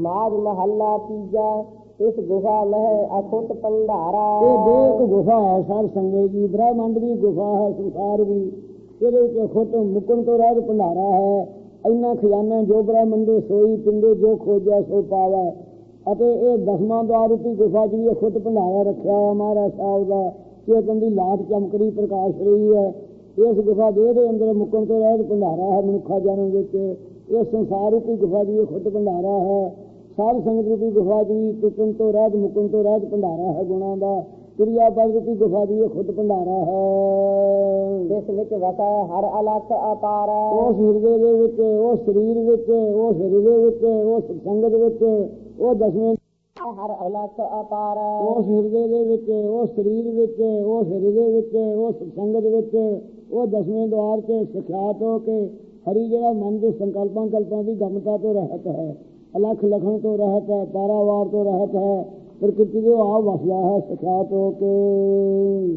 ਮਾਜ ਮਹੱਲਾ ਤੀਜਾ, ਇਸ ਗੁਫਾ ਮਹਿ ਅਖੁੱਟ ਭੰਡਾਰਾ। ਇਹ ਦੇਖ ਗੁਫਾ ਹੈ ਸਰ ਸੰਗੇ ਜੀ, ਬ੍ਰਹਮੰਡ ਦੀ ਗੁਫਾ ਹੈ, ਸੰਸਾਰ ਵੀ। ਇਹਦੇ ਵਿੱਚ ਖੁੱਟ ਮੁਕਣ ਤੋਂ ਰਹਿਤ ਭੰਡਾਰਾ ਹੈ। ਇੰਨਾ ਖਜ਼ਾਨਾ ਜੋ ਬ੍ਰਹਮੰਡੇ ਸੋਈ, ਪਿੰਡੇ ਜੋ ਖੋਜਿਆ, ਸੋ ਪਾਵਾ। ਅਤੇ ਇਹ ਦਸਵਾਂ ਦਵਾਰ ਰੂਪੀ ਗੁਫਾ ਚ ਵੀ ਇਹ ਖੁੱਟ ਭੰਡਾਰਾ ਰੱਖਿਆ ਹੈ ਮਹਾਰਾਜ ਸਾਹਿਬ ਦਾ। ਚੇਤਨ ਦੀ ਲਾਟ ਚਮਕਦੀ, ਪ੍ਰਕਾਸ਼ ਰਹੀ ਹੈ। ਇਸ ਗੁਫਾ ਦੇ ਦੇ ਅੰਦਰ ਮੁਕਣ ਤੋਂ ਰਹਿਤ ਭੰਡਾਰਾ ਹੈ ਮਨੁੱਖਾ ਜਨਮ ਵਿੱਚ। ਇਹ ਸੰਸਾਰ ਰੂਪੀ ਗੁਫਾ ਦੀ ਇਹ ਖੁੱਟ ਭੰਡਾਰਾ ਹੈ। ਸਾਧ ਸੰਗਤ ਰੂਪੀ ਗੁਫਾ ਦੀ ਟੁੱਟਣ ਤੋਂ ਰਹਿਤ ਮੁਕਣ ਤੋਂ ਰਹਿਤ ਭੰਡਾਰਾ ਹੈ ਗੁਣਾਂ ਦਾ। ਕਿਰਿਆ ਬਲ ਰੂਪੀ ਗੁਫਾ ਦੀ ਇਹ ਖੁੱਟ ਭੰਡਾਰਾ ਹੈ। ਇਸ ਵਿੱਚ ਵਸੈ ਹਰ ਅਲਖ ਅਪਾਰ। ਉਸ ਹਿਰਦੇ ਦੇ ਵਿੱਚ ਉਹ ਸਰੀਰ ਵਿੱਚ ਉਹ ਹਿਰਦੇ ਵਿੱਚ ਉਹ ਸੰਗਤ ਵਿੱਚ ਉਹ ਦਸਵੇਂ ਹਰ ਅਲਖ ਅਪਾਰ। ਉਸ ਹਿਰਦੇ ਦੇ ਵਿੱਚ ਉਹ ਸਰੀਰ ਵਿੱਚ ਉਹ ਹਿਰਦੇ ਵਿੱਚ ਉਹ ਸੰਗਤ ਵਿੱਚ ਉਹ ਦਸਵੇਂ ਦਵਾਰ ਤੇ ਸਿਖਿਆਤ ਹੋ ਕੇ ਹਰੀ ਜਿਹੜਾ ਮਨ ਦੇ ਸੰਕਲਪਾਂ ਕਲਪਾਂ ਦੀ ਗਮਤਾ ਤੋਂ ਰਹਿਤ ਹੈ। ਅਲਖ ਲਖਣ ਤੋਂ ਰਹਿਤ ਹੈ ਪਾਰਾਵਾਰ ਤੋਂ ਰਹਿਤ ਹੈ ਪ੍ਰਕਿਰਤੀ ਦੇ ਆਪ ਵਸਦਾ ਹੈ ਸਿਖਿਆਤ ਹੋ ਕੇ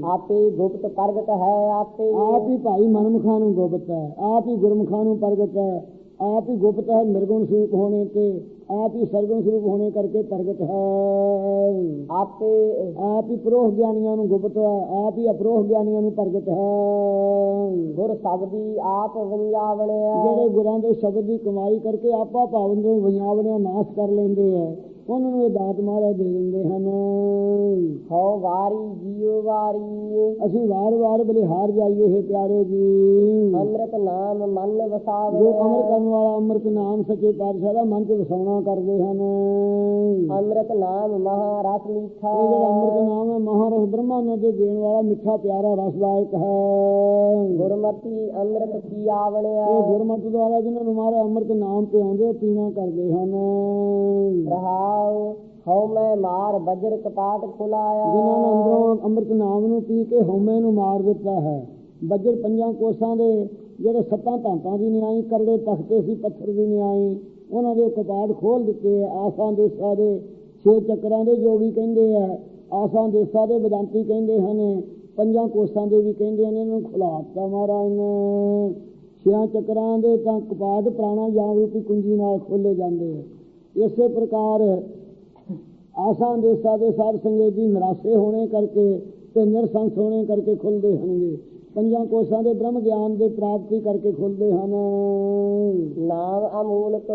ਆਪੇ ਗੁਪਤ ਪ੍ਰਗਟ ਹੈ ਆਪੇ ਆਪ ਹੀ ਭਾਈ ਮਨਮੁਖਾਂ ਨੂੰ ਗੁਪਤ ਹੈ ਆਪ ਹੀ ਗੁਰਮੁਖਾਂ ਨੂੰ ਪ੍ਰਗਟ ਹੈ ਆਪ ਹੀ ਗੁਪਤ ਹੈ ਨਿਰਗੁਣ ਸਰੂਪ ਹੋਣੇ ਤੇ ਆਪ ਹੀ ਸਰਗੁਣ ਸਰੂਪ ਹੋਣੇ ਕਰਕੇ ਪ੍ਰਗਟ ਹੈ ਆਪੇ ਆਪ ਹੀ ਪ੍ਰੋਹ ਗਿਆਨੀਆਂ ਨੂੰ ਗੁਪਤ ਹੈ ਆਪ ਹੀ ਅਪਰੋਹ ਗਿਆਨੀਆਂ ਨੂੰ ਪ੍ਰਗਟ ਹੈ ਗੁਰ ਸ਼ਬਦੀ ਆਪ ਵੰਜਾਵਣਿਆ ਜਿਹੜੇ ਗੁਰਾਂ ਦੇ ਸ਼ਬਦ ਦੀ ਕਮਾਈ ਕਰਕੇ ਆਪਾ ਭਾਵਨ ਦੇ ਵਿਆਵਣਿਆ ਨਾਸ਼ ਕਰ ਲੈਂਦੇ ਹੈ ਉਹਨਾਂ ਨੂੰ ਇਹ ਦਾਤ ਮਹਾਰਾਜ ਦੇ ਦਿੰਦੇ ਹਨ। ਹਉ ਵਾਰੀ ਜੀਉ ਵਾਰੀ। ਅਸੀਂ ਵਾਰ-ਵਾਰ ਬਲਿਹਾਰ ਜਾਈਏ ਹੈ ਪਿਆਰੇ ਜੀ। ਅੰਮ੍ਰਿਤ ਨਾਮ ਮਨ ਜੋ ਵਸਾਵੇ ਅਮਰ ਕਰਨ ਵਾਲਾ ਅੰਮ੍ਰਿਤ ਨਾਮ ਸੱਚੇ ਪਾਤਸ਼ਾਹ ਦਾ ਮਨ ਚ ਵਸਾਉਣਾ ਕਰਦੇ ਹਨ। ਅੰਮ੍ਰਿਤ ਨਾਮ ਮਹਾਰਸ ਮੀਠਾ। ਇਹ ਜਿਹੜਾ ਅੰਮ੍ਰਿਤ ਨਾਮ ਹੈ ਮਹਾਰਸ ਬ੍ਰਹਮਾ ਨੇ ਦੇ ਦੇਣ ਵਾਲਾ ਮਿੱਠਾ ਪਿਆਰਾ ਰਸਦਾਇਕ ਹੈ। ਗੁਰਮਤੀ ਅੰਮ੍ਰਿਤ ਕੀ ਆਵਣਿਆ ਇਹ ਗੁਰਮਤਿ ਦੁਆਰਾ ਜਿਨ੍ਹਾਂ ਨੂੰ ਮਾਰੇ ਅੰਮ੍ਰਿਤ ਨਾਮ ਤੇ ਆਉਂਦੇ ਉਹ ਪੀਣਾ ਕਰਦੇ ਹਨ। ਰਹਾਉ ਹਉ ਮੈਂ ਮਾਰ ਬਜਰ ਕਪਾਟ ਖੁਲਾਇਆ। ਜਿਨ੍ਹਾਂ ਨੇ ਅੰਦਰੋਂ ਅੰਮ੍ਰਿਤ ਨਾਮ ਨੂੰ ਪੀ ਕੇ ਹਉਮੈ ਨੂੰ ਮਾਰ ਦਿੱਤਾ ਹੈ। ਬੱਜਰ ਪੰਜਾਂ ਕੋਸਾਂ ਦੇ ਜਿਹੜੇ ਸੱਤਾਂ ਧਾਂਤਾਂ ਦੀ ਨਿਆਈ, ਕਰੜੇ ਤਖਤੇ ਸੀ, ਪੱਥਰ ਦੀ ਨਿਆਈ, ਉਹਨਾਂ ਦੇ ਕਪਾਟ ਖੋਲ ਦਿੱਤੇ ਆਸਾਂ ਦੇਸਾਂ ਦੇ ਛੇ ਚੱਕਰਾਂ ਦੇ ਜੋਗੀ ਕਹਿੰਦੇ ਆ ਆਸਾਂ ਦੇਸਾਂ ਦੇ ਵਿਦਾਂਤੀ ਕਹਿੰਦੇ ਹਨ, ਪੰਜਾਂ ਕੋਸਾਂ ਦੇ ਵੀ ਕਹਿੰਦੇ ਨੇ ਇਹਨੂੰ ਖੁਲਾਤਾ ਮਹਾਰਾਜ ਨੇ। ਛਿਆਂ ਚੱਕਰਾਂ ਦੇ ਤਾਂ ਕਪਾਟ ਪ੍ਰਾਣਾ ਜਾਮ ਰੂਪੀ ਕੁੰਜੀ ਨਾਲ ਖੋਲੇ ਜਾਂਦੇ ਆ ਇਸੇ ਪ੍ਰਕਾਰ ਆਸਾਂ ਦੇਸਾਂ ਦੇ ਸਾਧ ਸੰਗਤ ਦੀ ਨਿਰਾਸੇ ਹੋਣੇ ਕਰਕੇ ਤੇ ਨਿਰਸੰਸ ਹੋਣੇ ਕਰਕੇ ਖੁੱਲਦੇ ਹਨਗੇ ਪੰਜਾਂ ਕੋਸਾਂ ਦੇ ਬ੍ਰਹਮ ਗਿਆਨ ਦੇ ਪ੍ਰਾਪਤੀ ਕਰਕੇ ਖੁੱਲਦੇ ਹਨ। ਨਾਮ ਅਮੂਲਕ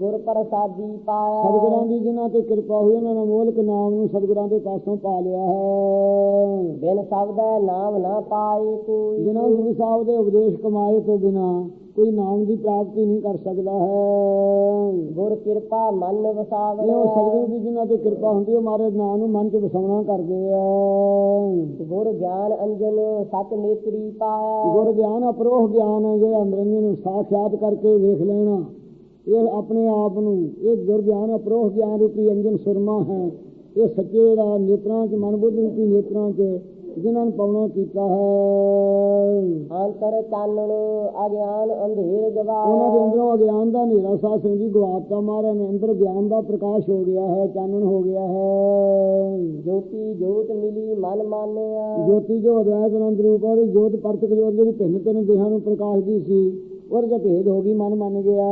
ਗੁਰ ਪ੍ਰਸਾਦੀ ਪਾਇਆ। ਸਤਿਗੁਰਾਂ ਦੀ ਜਿਨ੍ਹਾਂ ਤੇ ਕਿਰਪਾ ਹੋਈ ਉਹਨਾਂ ਨੇ ਮੋਲਕ ਨਾਮ ਨੂੰ ਸਤਿਗੁਰਾਂ ਦੇ ਪਾਸੋਂ ਪਾ ਲਿਆ ਹੈ। ਬਿਨ ਸ਼ਬਦੈ ਨਾਮ ਨਾ ਪਾਏ ਕੋਈ। ਜਿਨ੍ਹਾਂ ਗੁਰੂ ਸਾਹਿਬ ਦੇ ਉਪਦੇਸ਼ ਕਮਾਏ ਤੋਂ ਬਿਨਾ ਕੋਈ ਨਾਮ ਦੀ ਪ੍ਰਾਪਤੀ ਨਹੀਂ ਕਰ ਸਕਦਾ ਹੈ। ਗੁਰ ਕਿਰਪਾ ਮਨ ਵਸਾਵੇ ਉਹ ਸਤਿਗੁਰੂ ਦੀ ਜਿਨ੍ਹਾਂ ਤੇ ਕਿਰਪਾ ਹੁੰਦੀ ਹੈ ਉਹ ਮਾਰੇ ਨਾਮ ਨੂੰ ਮਨ 'ਚ ਵਸਾਉਣਾ ਕਰਦੇ ਆ। ਗੁਰ ਗਿਆਨ ਅੰਜਨ ਸਤ ਨੇਤਰੀ ਪਾਇਆ। ਗੁਰ ਗਿਆਨ ਅਪਰੋਹ ਗਿਆਨ ਹੈ ਜਿਹੜਾ ਅੰਦਰੰਗੀ ਨੂੰ ਸਾਖਿਆਤ ਕਰਕੇ ਵੇਖ ਲੈਣਾ। ਇਹ ਆਪਣੇ ਆਪ ਨੂੰ ਇਹ ਗੁਰ ਗਿਆਨ ਅਪਰੋਹ ਗਿਆਨ ਰੂਪੀ ਅੰਜਨ ਸੁਰਮਾ ਹੈ। ਇਹ ਸੱਚੇ ਦਾ ਨੇਤਰਾਂ 'ਚ ਮਨ ਬੁੱਧ ਰੂਪੀ ਨੇਤਰਾਂ 'ਚ ਜਿਨ੍ਹਾਂ ਨੂੰ ਪਾਉਣਾ ਕੀਤਾ ਹੈ। ਅੰਤਰ ਚਾਨਣ ਅਗਿਆਨ ਅੰਧੇਰ ਉਹਨਾਂ ਦੇ ਅੰਦਰੋਂ ਅਗਿਆਨ ਦਾ ਹਨੇਰਾ ਸਾਧ ਸਿੰਘ ਜੀ ਗਵਾਤਾ ਮਾਰਿਆ ਨੇ ਅੰਦਰ ਗਿਆਨ ਦਾ ਪ੍ਰਕਾਸ਼ ਹੋ ਗਿਆ ਹੈ ਚਾਨਣ ਹੋ ਗਿਆ ਹੈ। ਜੋਤੀ ਜੋਤ ਮਿਲੀ ਮਨ ਮਾਨਿਆ। ਜੋਤੀ ਜੋ ਅਦਵੈਤ ਆਨੰਦ ਰੂਪ ਔਰ ਜੋਤ ਪਰਤਕ ਜੋਤ ਜਿਹੜੀ ਭਿੰਨ ਭਿੰਨ ਦੇਹਾਂ ਨੂੰ ਪ੍ਰਕਾਸ਼ ਦੀ ਸੀ ਉਹਦੇ ਚ ਭੇਦ ਹੋ ਗਈ ਮਨ ਮੰਨ ਗਿਆ।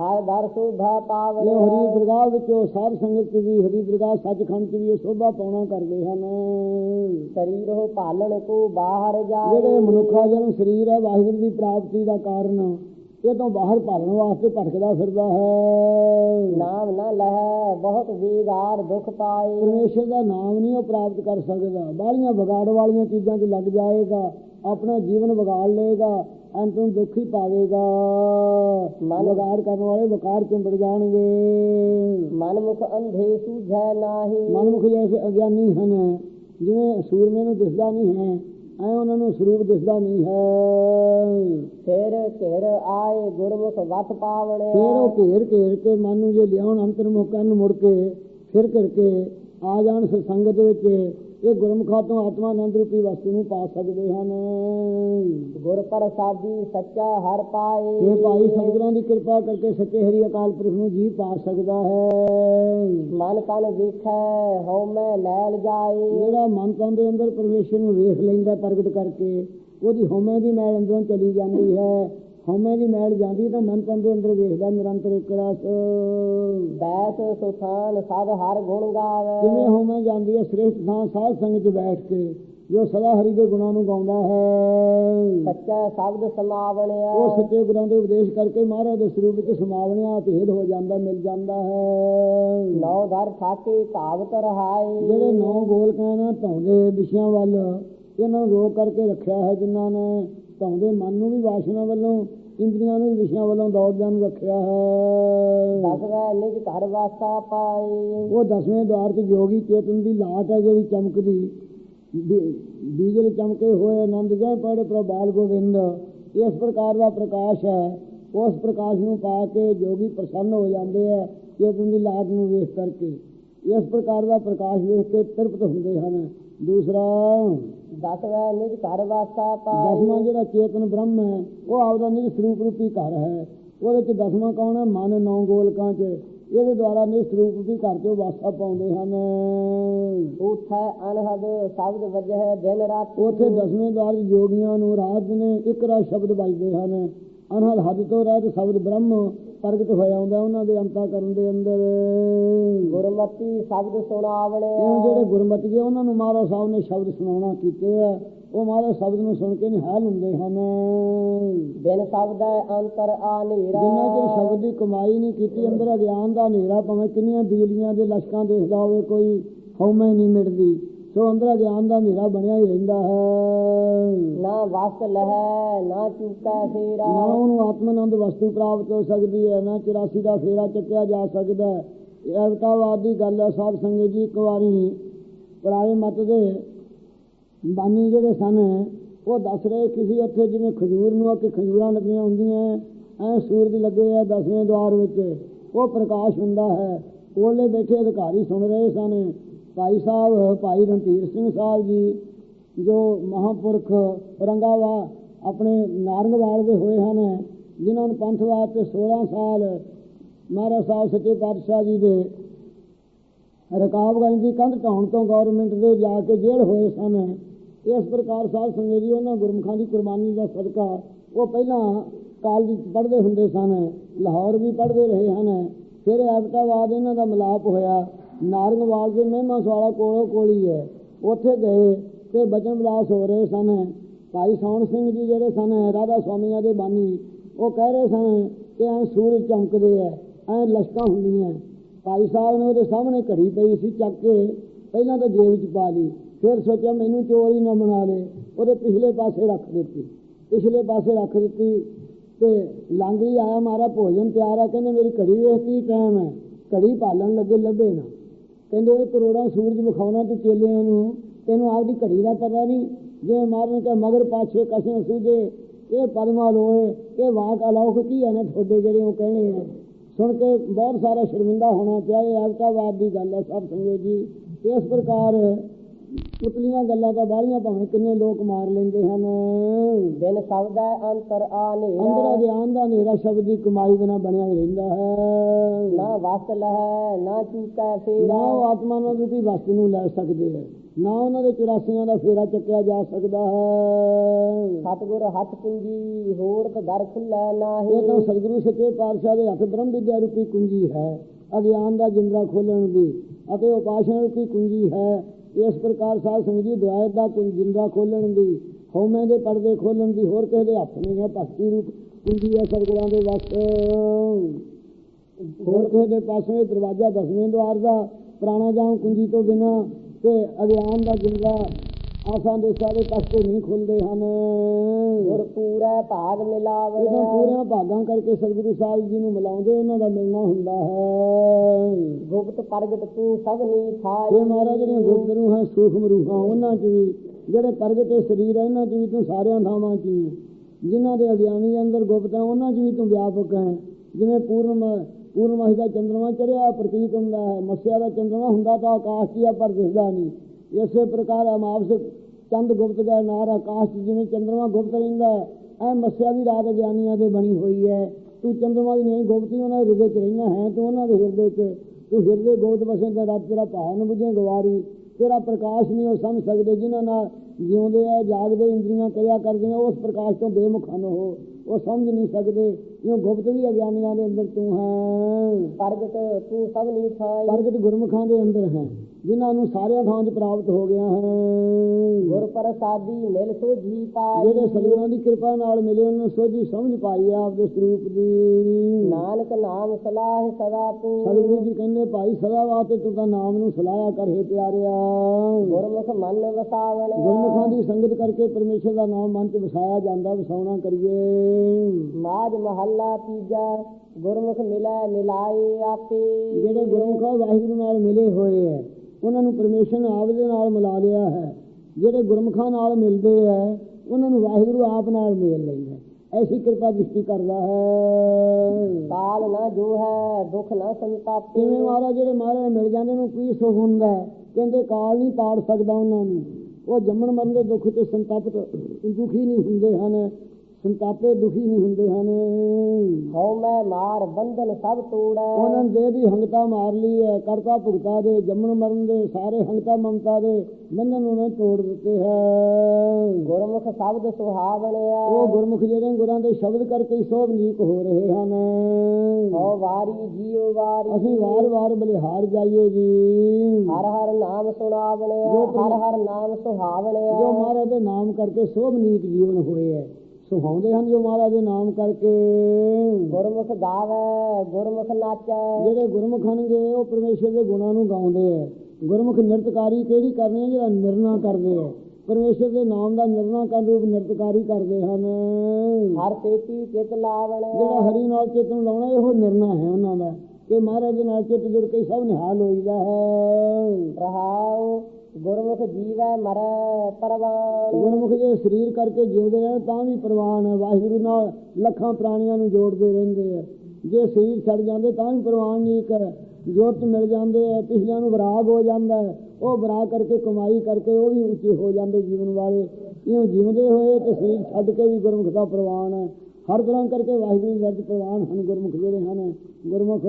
ਹਰ ਦਰ ਸੁਭਾ ਇਹ ਪਾਵਲੇ ਹਰੀ ਦਰਗਾਹ ਵਿੱਚੋਂ ਸਾਧ ਸੰਗਤ ਵੀ ਹਰੀ ਦਰਗਾਹ ਸੱਚਖੰਡ ਚ ਵੀ ਇਹ ਸੋਭਾ ਪਾਉਣਾ ਕਰਦੇ ਹਨ। ਸਰੀਰ ਹੋ ਭਾਲਣ ਕੋ ਬਾਹਰ ਜਾਏ। ਜਿਹੜੇ ਮਨੁੱਖਾ ਜਨਮ ਸਰੀਰ ਹੈ ਵਾਹਿਗੁਰੂ ਦੀ ਪ੍ਰਾਪਤੀ ਦਾ ਕਾਰਨ ਇਹ ਤੋਂ ਬਾਹਰ ਭਾਲਣ ਵਾਸਤੇ ਭਟਕਦਾ ਫਿਰਦਾ ਹੈ। ਨਾਮ ਨਾ ਲਹੈ ਬਹੁਤ ਵੀਗਾਰ ਦੁਖ ਪਾਏ। ਪਰਮੇਸ਼ਰ ਦਾ ਨਾਮ ਨਹੀਂ ਉਹ ਪ੍ਰਾਪਤ ਕਰ ਸਕਦਾ। ਬਾਹਲੀਆਂ ਵਿਗਾੜ ਵਾਲੀਆਂ ਚੀਜ਼ਾਂ 'ਚ ਲੱਗ ਜਾਏਗਾ। ਆਪਣਾ ਜੀਵਨ ਵਿਗਾੜ ਲਏਗਾ ਅੰਤ ਨੂੰ ਦੁੱਖ ਪਾਵੇਗਾ। ਮਨ ਵਿਗਾੜ ਕਰਨ ਵਾਲੇ ਵਿਕਾਰ ਚਿੰਬੜ ਜਾਣਗੇ। ਮਨਮੁਖ ਅੰਧੇ ਸੂਝੈ ਨਾਹੀ। ਮਨਮੁਖ ਜੈਸੇ ਅਗਿਆਨੀ ਹਨ ਜਿਵੇਂ ਸੂਰਮੇ ਨੂੰ ਦਿਸਦਾ ਨਹੀਂ ਹੈ ਐ ਉਹਨਾਂ ਨੂੰ ਸਰੂਪ ਦਿਸਦਾ ਨਹੀਂ ਹੈ। ਫਿਰ ਘਿਰ ਆਏ ਗੁਰਮੁਖ ਵਤ ਪਾਵਣੇ ਫਿਰ ਉਹ ਘੇਰ ਘੇਰ ਕੇ ਮਨ ਨੂੰ ਜੇ ਲਿਆਉਣ ਅੰਤਰਮੁਖ ਕਰਨ ਮੁੜ ਕੇ ਫਿਰ ਕਰਕੇ ਆ ਜਾਣ ਸੰਗਤ ਵਿੱਚ ਇਹ ਗੁਰਮੁਖਾਂ ਤੋਂ ਆਤਮਾ ਆਨੰਦ ਰੂਪੀ ਵਸਤੂ ਨੂੰ ਪਾ ਸਕਦੇ ਹਨ। ਗੁਰ ਪ੍ਰਸਾਦੀ ਸੱਚਾ ਹਰ ਪਾਏ। ਇਹ ਭਾਈ ਸਤਿਗੁਰਾਂ ਦੀ ਕਿਰਪਾ ਕਰਕੇ ਸੱਚੇ ਹਰੀ ਅਕਾਲ ਪੁਰਖ ਨੂੰ ਜੀ ਪਾ ਸਕਦਾ ਹੈ। ਮਨ ਤਨ ਵੇਖੈ ਹਉ ਮੈਂ ਲੈਲ ਜਾਏ। ਜਿਹੜਾ ਮਨ ਤਨ ਦੇ ਅੰਦਰ ਪਰਮੇਸ਼ਰ ਨੂੰ ਵੇਖ ਲੈਂਦਾ ਪ੍ਰਗਟ ਕਰਕੇ ਉਹਦੀ ਹਉਮੈ ਦੀ ਮੈਲ ਅੰਦਰੋਂ ਚਲੀ ਜਾਂਦੀ ਹੈ। ਹਉਮੈ ਦੀ ਮੈਲ ਜਾਂਦੀ ਤਾਂ ਮਨ ਤਨ ਦੇ ਅੰਦਰ ਵੇਖਦਾ ਨਿਰੰਤਰ ਇੱਕ ਰਸ। ਬੈਸ ਸੁਥਾਨ ਸਦ ਹਰ ਗੁਣ ਕਿਵੇਂ ਗਾਵੇ ਹਉਮੈ ਜਾਂਦੀ ਹੈ ਸ੍ਰੇਸ਼ਟ ਥਾਂ ਸਾਧ ਸੰਗਤ 'ਚ ਬੈਠ ਕੇ ਜੋ ਸਦਾ ਹਰੀ ਦੇ ਗੁਣਾਂ ਨੂੰ ਗਾਉਂਦਾ ਹੈ। ਸੱਚਾ ਸ਼ਬਦ ਸਮਾਵਣਿਆ। ਉਹ ਸੱਚੇ ਗੁਰਾਂ ਦੇ ਉਪਦੇਸ਼ ਕਰਕੇ ਮਹਾਰਾਜ ਦੇ ਸਰੂਪ ਵਿੱਚ ਸਮਾਵਣਿਆ ਭੇਦ ਹੋ ਜਾਂਦਾ ਮਿਲ ਜਾਂਦਾ ਹੈ। ਨੌ ਧਰ ਠਾਕੇ ਕਾਵਤ ਰਹਾਈ ਜਿਹੜੇ ਨੌ ਗੋਲਕਾਂ ਨਾ ਧੌਂਦੇ ਵਿਸ਼ਿਆਂ ਵੱਲ ਇਹਨਾਂ ਨੂੰ ਰੋਕ ਕਰਕੇ ਰੱਖਿਆ ਹੈ ਜਿਨ੍ਹਾਂ ਨੇ ਧੌਂਦੇ ਮਨ ਨੂੰ ਵੀ ਵਾਸ਼ਨਾ ਵੱਲੋਂ ਇੰਦਰੀਆਂ ਨੂੰ ਵਿਸ਼ਿਆਂ ਵੱਲੋਂ ਦੌੜਦਿਆਂ ਨੂੰ ਰੱਖਿਆ ਹੈ। ਦਸਵੇਂ ਨਿਜ ਘਰ ਵਾਸਾ ਪਾਈ ਉਹ ਦਸਵੇਂ ਦਵਾਰ 'ਚ ਜੋਗੀ ਚੇਤਨ ਦੀ ਲਾਟ ਹੈ ਜਿਹੜੀ ਚਮਕਦੀ। ਬੀਜਲ ਚਮਕੇ ਹੋਏ ਆਨੰਦ ਜੈ ਪੜੇ ਪ੍ਰਭਾਲ ਗੋਬਿੰਦ। ਇਸ ਪ੍ਰਕਾਰ ਦਾ ਪ੍ਰਕਾਸ਼ ਹੈ। ਉਸ ਪ੍ਰਕਾਸ਼ ਨੂੰ ਪਾ ਕੇ ਜੋਗੀ ਪ੍ਰਸੰਨ ਹੋ ਜਾਂਦੇ ਹੈ ਚੇਤਨ ਦੀ ਲਾਟ ਨੂੰ ਵੇਖ ਕਰਕੇ। ਇਸ ਪ੍ਰਕਾਰ ਦਾ ਪ੍ਰਕਾਸ਼ ਵੇਖ ਕੇ ਤ੍ਰਿਪਤ ਹੁੰਦੇ ਹਨ। ਦੂਸਰਾ ਦਸਵੇਂ ਨਿਜ ਘਰ ਵਾਸਾ ਦਸਵਾਂ ਪਾਈ ਜਿਹੜਾ ਚੇਤਨ ਬ੍ਰਹਮ ਹੈ ਉਹ ਆਪਦਾ ਨਿਜ ਸਰੂਪ ਰੂਪੀ ਘਰ ਹੈ। ਉਹਦੇ ਚ ਦਸਵਾਂ ਕੌਣ ਹੈ? ਮਨ ਨੌ ਗੋਲਕਾਂ ਚ। ਇਹਦੇ ਦੁਆਰਾ ਨਿਜ ਸਰੂਪ ਰੂਪੀ ਘਰ ਚੋਂ ਵਾਸਾ ਪਾਉਂਦੇ ਹਨ। ਉਠੈ ਅਨਹਦ ਸ਼ਬਦ ਵਜਹਿ ਦਿਨ ਰਾਤ ਉੱਥੇ ਦਸਵੇਂ ਦਵਾਰ ਚ ਜੋਗੀਆਂ ਨੂੰ ਰਾਤ ਦਿਨੇ ਇੱਕ ਰਾ ਸ਼ਬਦ ਵੱਜਦੇ ਹਨ। ਅਨਹਦ ਹੱਦ ਤੋਂ ਰਹਿਤ ਸ਼ਬਦ ਬ੍ਰਹਮ ਪ੍ਰਗਟ ਹੋਇਆ ਹੁੰਦਾ ਉਹਨਾਂ ਦੇ ਅੰਤਾ ਕਰਨ ਦੇ ਅੰਦਰ। ਗੁਰਮਤੀ ਸ਼ਬਦ ਉਹ ਸੁਣਾਵਣਿਆ ਜਿਹੜੇ ਗੁਰਮਤਿ ਹੈ ਉਹਨਾਂ ਨੂੰ ਮਹਾਰਾਜ ਸਾਹਿਬ ਨੇ ਸ਼ਬਦ ਸੁਣਾਉਣਾ ਕੀਤੇ ਹੈ ਉਹ ਮਹਾਰਾਜ ਸ਼ਬਦ ਨੂੰ ਸੁਣ ਕੇ ਨਿਹਾਲ ਹੁੰਦੇ ਹਨ। ਬਿਨ ਸ਼ਬਦ ਅੰਤਰ ਆਨੇਰਾ ਜਿੰਨਾ ਚਿਰ ਸ਼ਬਦ ਦੀ ਕਮਾਈ ਨਹੀਂ ਕੀਤੀ ਅੰਦਰ ਅਗਿਆਨ ਦਾ ਹਨੇਰਾ ਭਾਵੇਂ ਕਿੰਨੀਆਂ ਬਿਜਲੀਆਂ ਦੇ ਲਸ਼ਕਾਂ ਦੇਖਦਾ ਹੋਵੇ ਕੋਈ ਹਉਮੈ ਨਹੀਂ ਮਿਟਦੀ। ਸੋ ਅੰਦਰ ਅਗਿਆਨ ਦਾ ਹਨੇਰਾ ਬਣਿਆ ਹੀ ਰਹਿੰਦਾ ਹੈ। ਨਾ ਵਸ ਲਹੈ ਨਾ ਚੁਕੈ ਫੇਰਾ। ਨਾ ਉਹਨੂੰ ਆਤਮਨੰਦ ਵਸਤੂ ਪ੍ਰਾਪਤ ਹੋ ਸਕਦੀ ਹੈ ਨਾ 84 ਦਾ ਫੇਰਾ ਚੱਕਿਆ ਜਾ ਸਕਦਾ ਹੈ। ਇਹ ਅਵਤਾਵਾਦ ਦੀ ਗੱਲ ਹੈ ਸਾਧ ਸੰਗਤ ਜੀ ਇੱਕ ਵਾਰੀ ਪਰਾਏ ਮਤ ਦੇ ਬਾਨੀ ਜਿਹੜੇ ਸਨ ਉਹ ਦੱਸ ਰਹੇ ਕਿਸੇ ਉੱਥੇ ਜਿਵੇਂ ਖਜੂਰ ਨੂੰ ਆ ਕਿ ਖਜੂਰਾਂ ਲੱਗੀਆਂ ਹੁੰਦੀਆਂ ਐ ਸੂਰਜ ਲੱਗੇ ਆ ਦਸਵੇਂ ਦਵਾਰ ਵਿੱਚ ਉਹ ਪ੍ਰਕਾਸ਼ ਹੁੰਦਾ ਹੈ। ਉਹਲੇ ਬੈਠੇ ਅਧਿਕਾਰੀ ਸੁਣ ਰਹੇ ਸਨ ਭਾਈ ਸਾਹਿਬ, ਭਾਈ ਰਣਧੀਰ ਸਿੰਘ ਸਾਹਿਬ ਜੀ, ਜੋ ਮਹਾਪੁਰਖ ਰੰਗਾਵਾ ਆਪਣੇ ਨਾਰੰਗਵਾਲ ਦੇ ਹੋਏ ਹਨ, ਜਿਨ੍ਹਾਂ ਨੂੰ ਪੰਥ ਵਾਸਤੇ 16 ਸਾਲ ਮਹਾਰਾਜ ਸਾਹਿਬ ਸੱਚੇ ਪਾਤਸ਼ਾਹ ਜੀ ਦੇ ਰਕਾਬਗੰਜ ਦੀ ਕੰਧ ਢਾਉਣ ਤੋਂ ਗਵਰਨਮੈਂਟ ਦੇ ਜਾ ਕੇ ਜੇਲ੍ਹ ਹੋਏ ਸਨ, ਇਸ ਪ੍ਰਕਾਰ ਸਾਹਿਬ ਸੰਗਤ ਜੀ ਉਹਨਾਂ ਗੁਰਮੁਖਾਂ ਦੀ ਕੁਰਬਾਨੀ ਦਾ ਸਦਕਾ ਉਹ ਪਹਿਲਾਂ ਕਾਲਜ ਪੜ੍ਹਦੇ ਹੁੰਦੇ ਸਨ, ਲਾਹੌਰ ਵੀ ਪੜ੍ਹਦੇ ਰਹੇ ਹਨ, ਫਿਰ ਐਬਟਾਬਾਦ ਇਹਨਾਂ ਦਾ ਮਿਲਾਪ ਹੋਇਆ। ਨਾਰੰਗਵਾਲ ਦੇ ਮਹਿਮਾ ਸਵਾਲਾ ਕੋਲੋਂ ਕੋਲੀ ਹੈ। ਉੱਥੇ ਗਏ ਤੇ ਬਚਨ ਵਿਲਾਸ ਹੋ ਰਹੇ ਸਨ। ਭਾਈ ਸੌਣ ਸਿੰਘ ਜੀ ਜਿਹੜੇ ਸਨ, ਰਾਧਾ ਸਵਾਮੀਆਂ ਦੇ ਬਾਨੀ, ਉਹ ਕਹਿ ਰਹੇ ਸਨ ਕਿ ਐ ਸੂਰਜ ਚਮਕਦੇ ਐ ਐ ਲਸ਼ਕਾਂ ਹੁੰਦੀਆਂ ਭਾਈ ਸਾਹਿਬ ਨੇ ਉਹਦੇ ਸਾਹਮਣੇ ਘੜੀ ਪਈ ਸੀ ਚੱਕ ਕੇ, ਪਹਿਲਾਂ ਤਾਂ ਜੇਬ 'ਚ ਪਾ ਲਈ, ਫਿਰ ਸੋਚਿਆ ਮੈਨੂੰ ਚੋਰ ਹੀ ਨਾ ਬਣਾ ਲੇ, ਉਹਦੇ ਪਿਛਲੇ ਪਾਸੇ ਰੱਖ ਦਿੱਤੀ। ਪਿਛਲੇ ਪਾਸੇ ਰੱਖ ਦਿੱਤੀ ਤੇ ਲਾਂਗਰੀ ਆਇਆ ਮਾਰਾ ਭੋਜਨ ਤਿਆਰ ਆ, ਕਹਿੰਦੇ ਮੇਰੀ ਘੜੀ ਵੇਖ ਕੀ ਟਾਈਮ ਹੈ। ਘੜੀ ਪਾਲਣ ਲੱਗੇ, ਲੱਭੇ ਨਾ। ਕਹਿੰਦੇ ਉਹ ਕਰੋੜਾਂ ਸੂਰਜ ਵਿਖਾਉਣਾ ਤੇ ਚੇਲਿਆਂ ਨੂੰ। ਤੈਨੂੰ ਆਪਦੀ ਘੜੀ ਦਾ ਪਤਾ ਨਹੀਂ। ਜੇ ਮਾਰਨ ਕੇ ਮਗਰ ਪਾਛੇ ਕਸੇ ਸੂਝੇ, ਇਹ ਪਦਮਾ ਲੋਏ ਇਹ ਵਾਕ ਅਲੌਕ ਕੀ ਹੈ ਨਾ ਤੁਹਾਡੇ ਜਿਹੜੇ ਉਹ ਕਹਿਣੇ ਆ। ਸੁਣ ਕੇ ਬਹੁਤ ਸਾਰਾ ਸ਼ਰਮਿੰਦਾ ਹੋਣਾ ਪਿਆ, ਇਹ ਅਵਤਾਵਾਦ ਦੀ ਗੱਲ ਹੈ ਸਭ ਸੰਗਤ ਜੀ। ਇਸ ਪ੍ਰਕਾਰ ਉਤਲੀਆਂ ਗੱਲਾਂ ਤਾਂ ਬਾਹਰੀਆਂ ਭਾਵੇਂ ਕਿੰਨੇ ਲੋਕ ਮਾਰ ਲੈਂਦੇ ਹਨ। ਬਿਨ ਸ਼ਬਦ ਅੰਤਰ ਅੰਦਰ ਆਨੇਰਾ ਅਗਿਆਨ ਦਾ ਹਨੇਰਾ ਸ਼ਬਦ ਦੀ ਕਮਾਈ ਬਿਨਾ ਬਣਿਆ ਹੀ ਰਹਿੰਦਾ ਹੈ। ਨਾ ਵਸ ਲਹੈ ਨਾ ਚੁਕੈ ਨਾ ਫੇਰਾ ਉਹ ਆਤਮਾ ਨੂੰ ਰੂਪੀ ਵਸਤੂ ਨੂੰ ਲੈ ਸਕਦੇ ਹੈ। ਨਾ ਉਹਨਾਂ ਦੇ 84 ਦਾ ਫੇਰਾ ਚੱਕਿਆ ਜਾ ਸਕਦਾ ਹੈ। ਸਤਿਗੁਰ ਹੱਥ ਪੁੰਜੀ ਹੋਰ ਤੇ ਦਰ ਖੁੱਲੈ ਇਹ ਨਾਹੀ ਤਾਂ ਸਤਿਗੁਰੂ ਸੱਚੇ ਪਾਤਸ਼ਾਹ ਦੇ ਹੱਥ ਬ੍ਰਹਮ ਵਿਦਿਆ ਰੂਪੀ ਕੁੰਜੀ ਹੈ। ਅਗਿਆਨ ਦਾ ਜਿੰਦਰਾ ਖੋਲਣ ਦੀ ਅਤੇ ਉਪਾਸ਼ਨਾ ਰੂਪੀ ਕੁੰਜੀ ਹੈ। ਇਸ ਪ੍ਰਕਾਰ ਸਾਧ ਸੰਗਤ ਜੀ ਦੁਆਇਤ ਦਾ ਕੁੰਜ ਜਿੰਦਰਾ ਖੋਲਣ ਦੀ, ਹਉਮੈ ਦੇ ਪਰਦੇ ਖੋਲਣ ਦੀ, ਹੋਰ ਕਿਸੇ ਦੇ ਹੱਥ ਨਹੀਂ ਹੈ, ਭਗਤੀ ਰੂਪ ਕੁੰਜੀ ਹੈ ਸਤਿਗੁਰਾਂ ਦੇ ਵਸ। ਹੋਰ ਕਿਸੇ ਦੇ ਪਾਸੋਂ ਦਰਵਾਜ਼ਾ ਦਸਵੇਂ ਦਵਾਰ ਦਾ, ਪੁਰਾਣਾ ਜਾਮ ਕੁੰਜੀ ਤੋਂ ਬਿਨਾ, ਤੇ ਅਗਿਆਨ ਦਾ ਜਿੰਦਰਾ ਆਸਾਂ ਦੇ ਸਾਰੇ ਕਸ਼ਟ ਨਹੀਂ ਖੁੱਲਦੇ ਹਨ। ਗੁਰ ਪੂਰਾ ਭਾਗ ਇਹਨਾਂ ਮਿਲਾਵਿਆ ਪੂਰਿਆਂ ਭਾਗਾਂ ਕਰਕੇ ਸਤਿਗੁਰੂ ਸਾਹਿਬ ਜੀ ਨੂੰ ਮਿਲਾਉਂਦੇ ਉਹਨਾਂ ਦਾ ਮਿਲਣਾ ਹੁੰਦਾ ਹੈ। ਗੁਪਤ ਪ੍ਰਗਟ ਤੂੰ ਸਭਨੀ ਥਾਈ ਇਹ ਮਹਾਰਾਜ ਜਿਹੜੀਆਂ ਗੁਪਤ ਰੂਹਾਂ ਹੈ ਸੂਖਮ ਰੂਹਾਂ ਉਹਨਾਂ 'ਚ ਵੀ ਜਿਹੜੇ ਪ੍ਰਗਟੇ ਸਰੀਰ ਹੈ ਇਹਨਾਂ 'ਚ ਵੀ ਤੂੰ ਸਾਰਿਆਂ ਥਾਵਾਂ 'ਚ ਹੀ ਜਿਨ੍ਹਾਂ ਦੇ ਅਗਿਆਨੀ ਅੰਦਰ ਗੁਪਤ ਹੈ ਉਹਨਾਂ 'ਚ ਵੀ ਤੂੰ ਵਿਆਪਕ ਹੈ। ਜਿਵੇਂ ਪੂਰਨਮ ਪੂਰਨਮਾਹੀ ਦਾ ਚੰਦਰਮਾ ਚੜਿਆ ਪ੍ਰਤੀਤ ਹੁੰਦਾ ਹੈ ਮੱਸਿਆ ਦਾ ਚੰਦਰਮਾ ਹੁੰਦਾ ਤਾਂ ਆਕਾਸ਼ 'ਚ ਆ ਪਰ ਦਿਸਦਾ ਨਹੀਂ। ਇਸੇ ਪ੍ਰਕਾਰ ਅਮਾਵਸ ਚੰਦ ਗੁਪਤ ਦਾ ਨਾਰ ਆਕਾਸ਼ 'ਚ ਜਿਵੇਂ ਚੰਦਰਮਾ ਗੁਪਤ ਰਹਿੰਦਾ ਹੈ, ਐ ਮੱਸਿਆ ਦੀ ਰਾਤ ਗਿਆਨੀਆਂ ਦੇ ਬਣੀ ਹੋਈ ਹੈ। ਤੂੰ ਚੰਦਰਮਾ ਦੀ ਨਹੀਂ ਗੁਪਤੀ ਉਹਨਾਂ ਦੇ ਹਿਰਦੇ 'ਚ ਰਹਿਣਾ ਹੈ, ਤੂੰ ਉਹਨਾਂ ਦੇ ਹਿਰਦੇ 'ਚ ਤੂੰ ਹਿਰਦੇ ਗੋਦ ਵਸੇ ਦਾ ਰੱਬ, ਤੇਰਾ ਭਾਵ ਨੂੰ ਬੁਝੇ ਗਵਾਰੀ, ਤੇਰਾ ਪ੍ਰਕਾਸ਼ ਨਹੀਂ ਉਹ ਸਮਝ ਸਕਦੇ ਜਿਨ੍ਹਾਂ ਨਾਲ ਜਿਉਂਦੇ ਆ ਜਾਗਦੇ ਇੰਦਰੀਆਂ ਕਰਿਆ ਕਰਦੀਆਂ, ਉਸ ਪ੍ਰਕਾਸ਼ ਤੋਂ ਬੇਮੁਖ ਹਨ ਉਹ ਉਹ ਸਮਝ ਨਹੀਂ ਸਕਦੇ। ਇਉਂ ਗੁਪਤ ਵੀ ਅਗਿਆਨੀਆਂ ਦੇ ਅੰਦਰ ਤੂੰ ਹੈ। ਪ੍ਰਗਟ ਤੂੰ ਸਭ ਥਾਈ ਪ੍ਰਗਟ ਗੁਰਮੁਖਾਂ ਦੇ ਅੰਦਰ ਹੈ ਜਿਨ੍ਹਾਂ ਨੂੰ ਸਾਰਿਆਂ ਥਾਂ 'ਚ ਪ੍ਰਾਪਤ ਹੋ ਗਿਆ ਹੈ। ਗੁਰ ਪ੍ਰਸਾਦੀ ਮਿਲ ਸੋਝੀ ਪਾਈ। ਜਿਹੜੇ ਸਤਿਗੁਰਾਂ ਦੀ ਕਿਰਪਾ ਨਾਲ ਮਿਲੇ ਉਹਨਾਂ ਨੂੰ ਸੋਝੀ ਸਮਝ ਪਾਈ ਹੈ ਆਪਦੇ ਸਰੂਪ ਦੀ। ਨਾਨਕ ਨਾਮ ਸਲਾਹ ਸਦਾ ਤੂੰ। ਸਤਿਗੁਰੂ ਜੀ ਕਹਿੰਦੇ ਭਾਈ ਸਦਾ ਵਾਸਤੇ ਤੂੰ ਤਾਂ ਨਾਮ ਨੂੰ ਸਲਾਹਿਆ ਕਰ ਹੈ ਪਿਆਰਿਆ। ਗੁਰਮੁਖ ਮਨ ਵਸਾਵਣਿਆ ਗੁਰਮੁਖਾਂ ਦੀ ਸੰਗਤ ਕਰਕੇ ਪਰਮੇਸ਼ਰ ਦਾ ਨਾਮ ਮਨ 'ਚ ਵਸਾਇਆ ਜਾਂਦਾ ਵਸਾਉਣਾ ਕਰੀਏ। ਮਾਜ ਮਹੱਲਾ ਤੀਜਾ ਗੁਰਮੁਖ ਮਿਲੈ ਮਿਲਾਏ ਆਪੇ। ਜਿਹੜੇ ਗੁਰਮੁਖਾਂ ਵਾਹਿਗੁਰੂ ਨਾਲ ਮਿਲੇ ਹੋਏ ਹੈ ਉਹਨਾਂ ਨੂੰ ਪਰਮੇਸ਼ਰ ਨੇ ਆਪ ਦੇ ਨਾਲ ਮਿਲਾ ਲਿਆ ਹੈ। ਜਿਹੜੇ ਗੁਰਮੁਖਾਂ ਨਾਲ ਮਿਲਦੇ ਹੈ ਉਹਨਾਂ ਨੂੰ ਵਾਹਿਗੁਰੂ ਆਪ ਨਾਲ ਮੇਲ ਲੈਂਦਾ। ਐਸੀ ਕਿਰਪਾ ਦ੍ਰਿਸ਼ਟੀ ਕਰਦਾ ਹੈ। ਕਾਲ ਨਾ ਜੋ ਹੈ ਦੁਖ ਨਾ ਸੰਤਾਪੇ। ਕਿਵੇਂ ਮਹਾਰਾਜ ਜਿਹੜੇ ਮਹਾਰਾਜ ਮਿਲ ਜਾਂਦੇ ਨੂੰ ਕੀ ਸੁਖ ਹੁੰਦਾ? ਕਹਿੰਦੇ ਕਾਲ ਨਹੀਂ ਤਾੜ ਸਕਦਾ ਉਹਨਾਂ ਨੂੰ। ਉਹ ਜੰਮਣ ਮਰਨ ਦੇ ਦੁੱਖ ਤੇ ਸੰਤਾਪਤ ਦੁਖੀ ਨਹੀਂ ਹੁੰਦੇ ਹਨ। ਸੰਤਾਪੇ ਦੁਖੀ ਨਹੀਂ ਹੁੰਦੇ ਹਨ। ਹਉ ਮੈਂ ਮਾਰ ਬੰਧਨ ਸਭ ਤੋੜੈ ਉਹਨਾਂ ਦੇਹ ਦੀ ਹੰਗਤਾ ਮਾਰ ਲਈ ਹੈ। ਕਰਤਾ ਭੁਗਤਾ ਦੇ ਜੰਮਣ ਮਰਨ ਦੇ ਸਾਰੇ ਹੰਗਤਾ ਮਮਤਾ ਦੇ ਬੰਧਨ ਉਹਨੇ ਤੋੜ ਦਿੱਤੇ ਹੈ। ਗੁਰਮੁਖ ਸ਼ਬਦ ਸੁਹਾਵਣਿਆ ਉਹ ਗੁਰਮੁਖ ਜਿਹੜੇ ਗੁਰਾਂ ਦੇ ਸ਼ਬਦ ਕਰਕੇ ਹੀ ਸੋਭਨੀਕ ਹੋ ਰਹੇ ਹਨ। ਹਉ ਵਾਰੀ ਜੀਉ ਵਾਰੀ। ਅਸੀਂ ਵਾਰ-ਵਾਰ ਬਲਿਹਾਰ ਜਾਈਏ ਜੀ। ਹਰ ਹਰ ਨਾਮ ਜੋ ਪ੍ਰਭੂ- ਹਰ ਹਰ ਨਾਮ ਸੁਹਾਵਣਿਆ ਜੋ ਮਹਾਰਾਜ ਦੇ ਨਾਮ ਕਰਕੇ ਸੋਭਨੀਕ ਜੀਵਨ ਹੋਏ ਹੈ। ਸੁਹਾਉਂਦੇ ਹਨ ਜੋ ਮਹਾਰਾਜ ਦੇ ਨਾਮ ਕਰਕੇ। ਗੁਰਮੁਖ ਗਾਵੇ ਗੁਰਮੁਖ ਨਾਚੈ। ਜਿਹੜੇ ਗੁਰਮੁਖ ਹਨਗੇ ਉਹ ਪਰਮੇਸ਼ਰ ਦੇ ਗੁਣਾਂ ਨੂੰ ਗਾਉਂਦੇ ਹੈ ਗੁਰਮੁਖ ਨਿਰਤਕਾਰੀ ਕਿਹੜੀ ਕਰਨੀ ਹੈ ਜਿਹੜਾ ਨਿਰਣਾ ਕਰਦੇ ਹੈ ਪਰਮੇਸ਼ਰ ਦੇ ਨਾਮ ਦਾ ਨਿਰਣਾ ਕਰਨ ਰੂਪ ਨਿਰਤਕਾਰੀ ਕਰਦੇ ਹਨ। ਹਰ ਤੇਤੀ ਚਿਤ ਲਾਵਣਿਆ ਜਿਹੜਾ ਹਰੀ ਨਾਲ ਚਿੱਤ ਨੂੰ ਲਾਉਣਾ ਇਹੋ ਨਿਰਣਾ ਹੈ ਉਹਨਾਂ ਦਾ। ਕਿ ਮਹਾਰਾਜ ਨਾਲ ਚਿੱਤ ਜੁੜ ਕੇ ਸਭ ਨਿਹਾਲ ਹੋਈਦਾ ਹੈ। ਰਹਾਉ ਗੁਰਮੁਖ ਜੀਵੈ ਮਰੈ ਪਰਵਾਨ ਗੁਰਮੁਖ ਜੇ ਸਰੀਰ ਕਰਕੇ ਜਿਉਂਦੇ ਰਹਿਣ ਤਾਂ ਵੀ ਪ੍ਰਵਾਨ ਹੈ ਵਾਹਿਗੁਰੂ ਨਾਲ ਲੱਖਾਂ ਪ੍ਰਾਣੀਆਂ ਨੂੰ ਜੋੜਦੇ ਰਹਿੰਦੇ ਆ। ਜੇ ਸਰੀਰ ਛੱਡ ਜਾਂਦੇ, ਤਾਂ ਵੀ ਪ੍ਰਵਾਨ ਨਹੀਂ ਕਰ ਜੋਤ ਮਿਲ ਜਾਂਦੇ ਆ, ਪਿਛਲਿਆਂ ਨੂੰ ਵਿਰਾਗ ਹੋ ਜਾਂਦਾ ਉਹ ਵਿਰਾਗ ਕਰਕੇ, ਕਮਾਈ ਕਰਕੇ, ਉਹ ਵੀ ਉੱਚੇ ਹੋ ਜਾਂਦੇ ਜੀਵਨ ਵਾਲੇ। ਇਉਂ ਜਿਉਂਦੇ ਹੋਏ ਤੇ ਸਰੀਰ ਛੱਡ ਕੇ ਵੀ ਗੁਰਮੁਖ ਦਾ ਪ੍ਰਵਾਨ ਹੈ ਹਰ ਤਰ੍ਹਾਂ ਕਰਕੇ ਵਾਹਿਗੁਰੂ ਦੇ ਵਿੱਚ ਪ੍ਰਵਾਨ ਹਨ ਗੁਰਮੁਖ ਜਿਹੜੇ ਹਨ ਗੁਰਮੁਖ।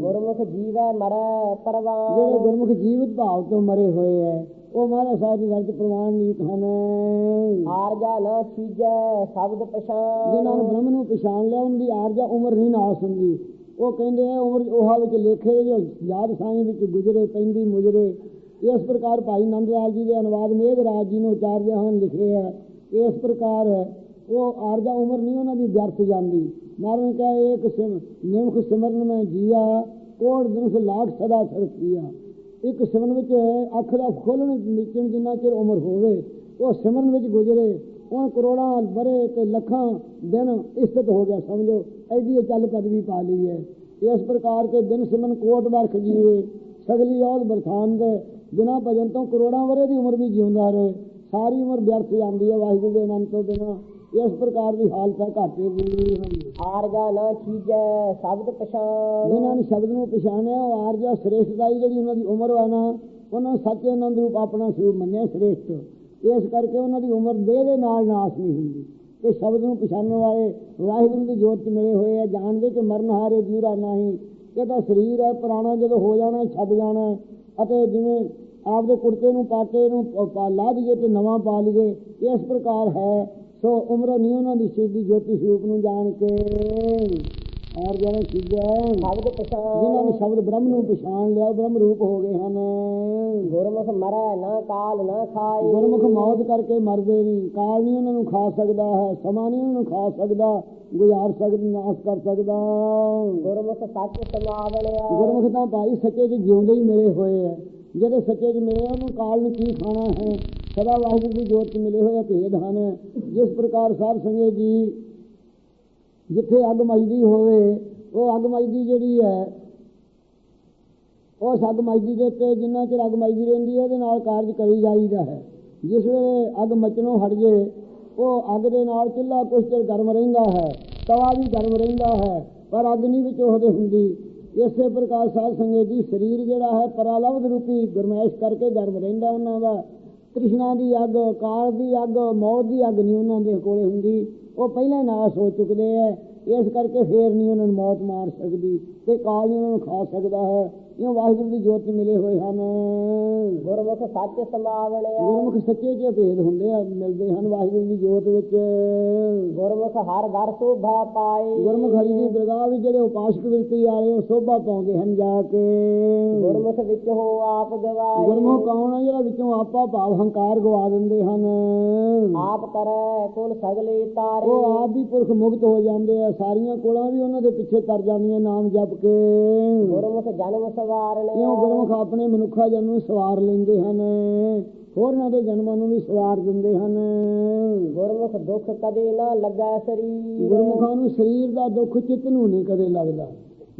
ਗੁਰਮੁਖ ਜੀਵੈ ਮਰੈ ਜਿਹੜੇ ਪਰਵਾਨ ਗੁਰਮੁਖ ਜੀਵਤ ਭਾਵ ਤੋਂ ਮਰੇ ਹੋਏ ਹੈ ਉਹ ਮਹਾਰਾਜ ਸਾਹਿਬ ਦੇ ਵਿੱਚ ਪ੍ਰਵਾਨ ਨੀਤ ਹਨ। ਆਰਜਾ ਨਾ ਚੀਜੈ ਸ਼ਬਦ ਪਛਾਨ ਜਿਨ੍ਹਾਂ ਨੂੰ ਬ੍ਰਹਮ ਨੂੰ ਪਛਾਣ ਲਿਆ ਉਹਨਾਂ ਦੀ ਆਰਜਾ ਉਮਰ ਨਹੀਂ ਨਾਸ ਹੁੰਦੀ। ਉਹ ਕਹਿੰਦੇ ਆ ਉਮਰ ਉਹਾ ਵਿੱਚ ਲੇਖੇ ਜੋ ਯਾਦ ਸਾਈਂ ਵਿੱਚ ਗੁਜ਼ਰੇ ਪੈਂਦੀ ਮੁਜਰੇ। ਇਸ ਪ੍ਰਕਾਰ ਭਾਈ ਨੰਦ ਲਾਲ ਜੀ ਦੇ ਅਨੁਵਾਦ ਮੇਘ ਰਾਜ ਜੀ ਨੂੰ ਚਾਰ ਜਹਾਨ ਲਿਖੇ ਹੈ ਇਸ ਪ੍ਰਕਾਰ ਹੈ ਉਹ ਆਰਜਾ ਉਮਰ ਨਹੀਂ ਉਹਨਾਂ ਦੀ ਵਿਅਰਥ ਜਾਂਦੀ। ਮਾਰਨ ਨੇ ਕਿਹਾ ਇੱਕ ਸਿਮ ਨਿਮਖ ਸਿਮਰਨ ਮੈਂ ਜੀਆ, ਕੋੜ ਦਿਨ ਲਾਖ ਸਦਾ ਸਰਸੀਆ ਇੱਕ ਸਿਮਰਨ ਵਿੱਚ ਅੱਖ ਦਾ ਖੋਲਣ ਨਿਚਣ ਜਿੰਨਾ ਚਿਰ ਉਮਰ ਹੋਵੇ, ਉਹ ਸਿਮਰਨ ਵਿੱਚ ਗੁਜ਼ਰੇ। ਉਹ ਕਰੋੜਾਂ ਬਰੇ ਤੇ ਲੱਖਾਂ ਦਿਨ ਇਸਤ ਹੋ ਗਿਆ, ਸਮਝੋ, ਐਡੀ ਇਹ ਚੱਲ ਪਦਵੀ ਪਾ ਲਈ ਹੈ। ਇਸ ਪ੍ਰਕਾਰ ਕੇ ਦਿਨ ਸਿਮਰਨ ਕੋਟ ਵਰਖ ਜੀਵੇ, ਸਗਲੀ ਔਦ ਬਰਥਾਨ ਦੇ। ਬਿਨਾ ਭਜਨ ਤੋਂ ਕਰੋੜਾਂ ਵਰੇ ਦੀ ਉਮਰ ਵੀ ਜਿਉਂਦਾ ਰਹੇ। ਸਾਰੀ ਉਮਰ ਵਿਅਰਥ ਜਾਂਦੀ ਹੈ, ਵਾਹਿਗੁਰੂ ਦੇ ਨਾਮ ਤੋਂ ਬਿਨਾ। ਇਸ ਪ੍ਰਕਾਰ ਦੀ ਹਾਲਤ ਹੈ ਘਾਟੇ ਦੀ ਆਰਜਾ ਨਾ ਚੀਜੈ ਸ਼ਬਦ ਪਛਾਨ ਜਿਨ੍ਹਾਂ ਨੇ ਸ਼ਬਦ ਨੂੰ ਪਛਾਣਿਆ ਉਹ ਆਰਜਾ ਸ੍ਰੇਸ਼ਟਤਾਈ ਜਿਹੜੀ ਉਹਨਾਂ ਦੀ ਉਮਰ ਵਾ ਨਾ ਉਹਨਾਂ ਸੱਚੇ ਆਨੰਦ ਰੂਪ ਆਪਣਾ ਸਰੂਪ ਮੰਨਿਆ ਸ੍ਰੇਸ਼ਟ। ਇਸ ਕਰਕੇ ਉਹਨਾਂ ਦੀ ਉਮਰ ਦੇਹ ਦੇ ਨਾਲ ਨਾਸ ਨਹੀਂ ਹੁੰਦੀ। ਤੇ ਸ਼ਬਦ ਨੂੰ ਪਛਾਣਨ ਵਾਲੇ ਵਾਹਿਗੁਰੂ ਦੀ ਜੋਤ ਚ ਮਿਲੇ ਹੋਏ ਆ ਜਾਣਦੇ ਕਿ ਮਰਨ ਹਾਰੇ ਜੀਰਾ ਨਹੀਂ। ਇਹ ਤਾਂ ਸਰੀਰ ਹੈ ਪੁਰਾਣਾ ਜਦੋਂ ਹੋ ਜਾਣਾ ਛੱਡ ਜਾਣਾ। ਅਤੇ ਜਿਵੇਂ ਆਪਦੇ ਕੁੜਤੇ ਨੂੰ ਪਾਟੇ ਨੂੰ ਲਾ ਦਈਏ ਤੇ ਨਵਾਂ ਪਾ ਲਈਏ ਇਸ ਪ੍ਰਕਾਰ ਹੈ। ਸੋ ਉਮਰ ਨਹੀਂ ਉਹਨਾਂ ਦੀ ਸਿੱਧੀ ਜੋਤੀ ਸਰੂਪ ਨੂੰ ਜਾਣ ਕੇ। ਔਰ ਜਿਹੜੇ ਚੀਜ਼ਾਂ ਸ਼ਬਦ ਪਛਾਨ ਜਿਨ੍ਹਾਂ ਨੇ ਸ਼ਬਦ ਬ੍ਰਹਮ ਨੂੰ ਪਛਾਣ ਲਿਆ ਬ੍ਰਹਮ ਰੂਪ ਹੋ ਗਏ ਹਨ। ਗੁਰਮੁਖ ਮਰੈ ਨਾ ਕਾਲ ਨਾ ਖਾਏ। ਗੁਰਮੁਖ ਮੌਤ ਕਰਕੇ ਮਰਦੇ ਨਹੀਂ। ਕਾਲ ਨਹੀਂ ਉਹਨਾਂ ਨੂੰ ਖਾ ਸਕਦਾ ਹੈ ਸਮਾਂ ਨਹੀਂ ਉਹਨਾਂ ਨੂੰ ਖਾ ਸਕਦਾ ਗੁਜ਼ਾਰ ਸਕਦਾ ਨਾਸ ਕਰ ਸਕਦਾ। ਗੁਰਮੁਖ ਸੱਚ ਸਮਾਵਣਿਆ ਗੁਰਮੁਖ ਤਾਂ ਭਾਈ ਸੱਚੇ 'ਚ ਜਿਉਂਦੇ ਹੀ ਮਿਲੇ ਹੋਏ ਆ ਜਿਹੜੇ ਸੱਚੇ 'ਚ ਮਿਲੇ ਉਹਨੂੰ ਕਾਲ ਨੂੰ ਕੀ ਖਾਣਾ ਹੈ? ਸਦਾ ਵਾਹਿਗੁਰੂ ਦੀ ਜੋਤ 'ਚ ਮਿਲੇ ਹੋਏ ਭੇਦ ਹਨ। ਜਿਸ ਪ੍ਰਕਾਰ ਸਾਧ ਸੰਗਤ ਜੀ ਜਿੱਥੇ ਅੱਗ ਮਚਦੀ ਹੋਵੇ, ਉਹ ਅੱਗ ਮਚਦੀ ਜਿਹੜੀ ਹੈ, ਉਹ ਅੱਗ ਮਚਦੀ ਦੇ ਉੱਤੇ ਜਿੰਨਾ ਚਿਰ ਅੱਗ ਮਚਦੀ ਰਹਿੰਦੀ ਹੈ, ਉਹਦੇ ਨਾਲ ਕਾਰਜ ਕਰੀ ਜਾਈਦਾ ਹੈ। ਜਿਸ ਵੇਲੇ ਅੱਗ ਮਚਣੋਂ ਹਟ ਜੇ, ਉਹ ਅੱਗ ਦੇ ਨਾਲ ਚੁੱਲ੍ਹਾ ਕੁਛ ਚਿਰ ਗਰਮ ਰਹਿੰਦਾ ਹੈ, ਤਵਾ ਵੀ ਗਰਮ ਰਹਿੰਦਾ ਹੈ, ਪਰ ਅੱਗ ਨਹੀਂ ਵਿੱਚ ਉਹਦੇ ਹੁੰਦੀ। ਇਸੇ ਪ੍ਰਕਾਰ ਸਾਧ ਸੰਗਤ ਜੀ ਸਰੀਰ ਜਿਹੜਾ ਹੈ, ਪਰਾਲਬਧ ਰੂਪੀ ਗਰਮੈਸ਼ ਕਰਕੇ ਗਰਮ ਰਹਿੰਦਾ ਉਹਨਾਂ ਦਾ। ਤ੍ਰਿਸ਼ਨਾ ਦੀ ਅੱਗ ਕਾਲ ਦੀ ਅੱਗ, ਮੌਤ ਦੀ ਅੱਗ ਨਹੀਂ ਉਹਨਾਂ ਦੇ ਕੋਲੇ ਹੁੰਦੀ। ਉਹ ਪਹਿਲਾਂ ਨਾਸ਼ ਹੋ ਚੁੱਕਦੇ ਐ। ਇਸ ਕਰਕੇ ਫੇਰ ਨਹੀਂ ਉਹਨਾਂ ਨੂੰ ਮੌਤ ਮਾਰ ਸਕਦੀ ਤੇ ਕਾਲ ਨਹੀਂ ਉਹਨਾਂ ਨੂੰ ਖਾ ਸਕਦਾ ਹੈ। ਇਉਂ ਵਾਹਿਗੁਰੂ ਦੀ ਜੋਤ ਮਿਲੇ ਹੋਏ ਹਨ। ਗੁਰਮੁਖ ਸੱਚ ਸਮਾਵਣਿਆ ਗੁਰਮੁਖ ਸੱਚੇ ਚ ਭੇਦ ਹੁੰਦੇ ਆ ਮਿਲਦੇ ਹਨ ਵਾਹਿਗੁਰੂ ਦੀ ਜੋਤ ਵਿੱਚ। ਗੁਰਮੁਖ ਹਰ ਘਰ ਸੋਭਾ ਪਾਈ ਗੁਰਮੁਖ ਹਰੀ ਦੀ ਦਰਗਾਹ ਵਿੱਚ ਜਿਹੜੇ ਉਪਾਸਕ ਵਿਰਤੀ ਆਏ ਉਹ ਸੋਭਾ ਪਾਉਂਦੇ ਹਨ ਜਾ ਕੇ। ਗੁਰਮੁਖ ਵਿੱਚ ਹੋ ਆਪ ਗਵਾਈ ਗੁਰਮੁਖ ਕੌਣ ਹੈ ਜਿਹੜਾ ਵਿੱਚੋਂ ਆਪਾ ਭਾਵ ਹੰਕਾਰ ਗਵਾ ਦਿੰਦੇ ਹਨ? ਆਪ ਕਰੈ ਕੁਲ ਸਗਲੇ ਤਾਰੇ। ਉਹ ਆਪ ਵੀ ਪੁਰਖ ਮੁਕਤ ਹੋ ਜਾਂਦੇ ਆ ਸਾਰੀਆਂ ਕੋਲਾਂ ਵੀ ਉਹਨਾਂ ਦੇ ਪਿੱਛੇ ਤਰ ਜਾਂਦੀਆਂ ਨਾਮ ਜਪ ਕੇ। ਗੁਰਮੁਖ ਜਨਮ ਸਵਾਰਣੇ ਇਉਂ ਗੁਰਮੁਖ ਆਪਣੇ ਮਨੁੱਖਾ ਜਨਮ ਨੂੰ ਸਵਾਰ ਲੈਂਦੇ ਹਨ। ਹੋਰਨਾਂ ਦੇ ਜਨਮਾਂ ਨੂੰ ਵੀ ਸਵਾਰ ਦਿੰਦੇ ਹਨ। ਗੁਰਮੁਖ ਦੁੱਖ ਕਦੇ ਨਾ ਲੱਗਾ ਸਰੀਰ। ਗੁਰਮੁਖਾਂ ਨੂੰ ਸਰੀਰ ਦਾ ਦੁੱਖ ਚਿੱਤ ਨੂੰ ਨਹੀਂ ਕਦੇ ਲੱਗਦਾ।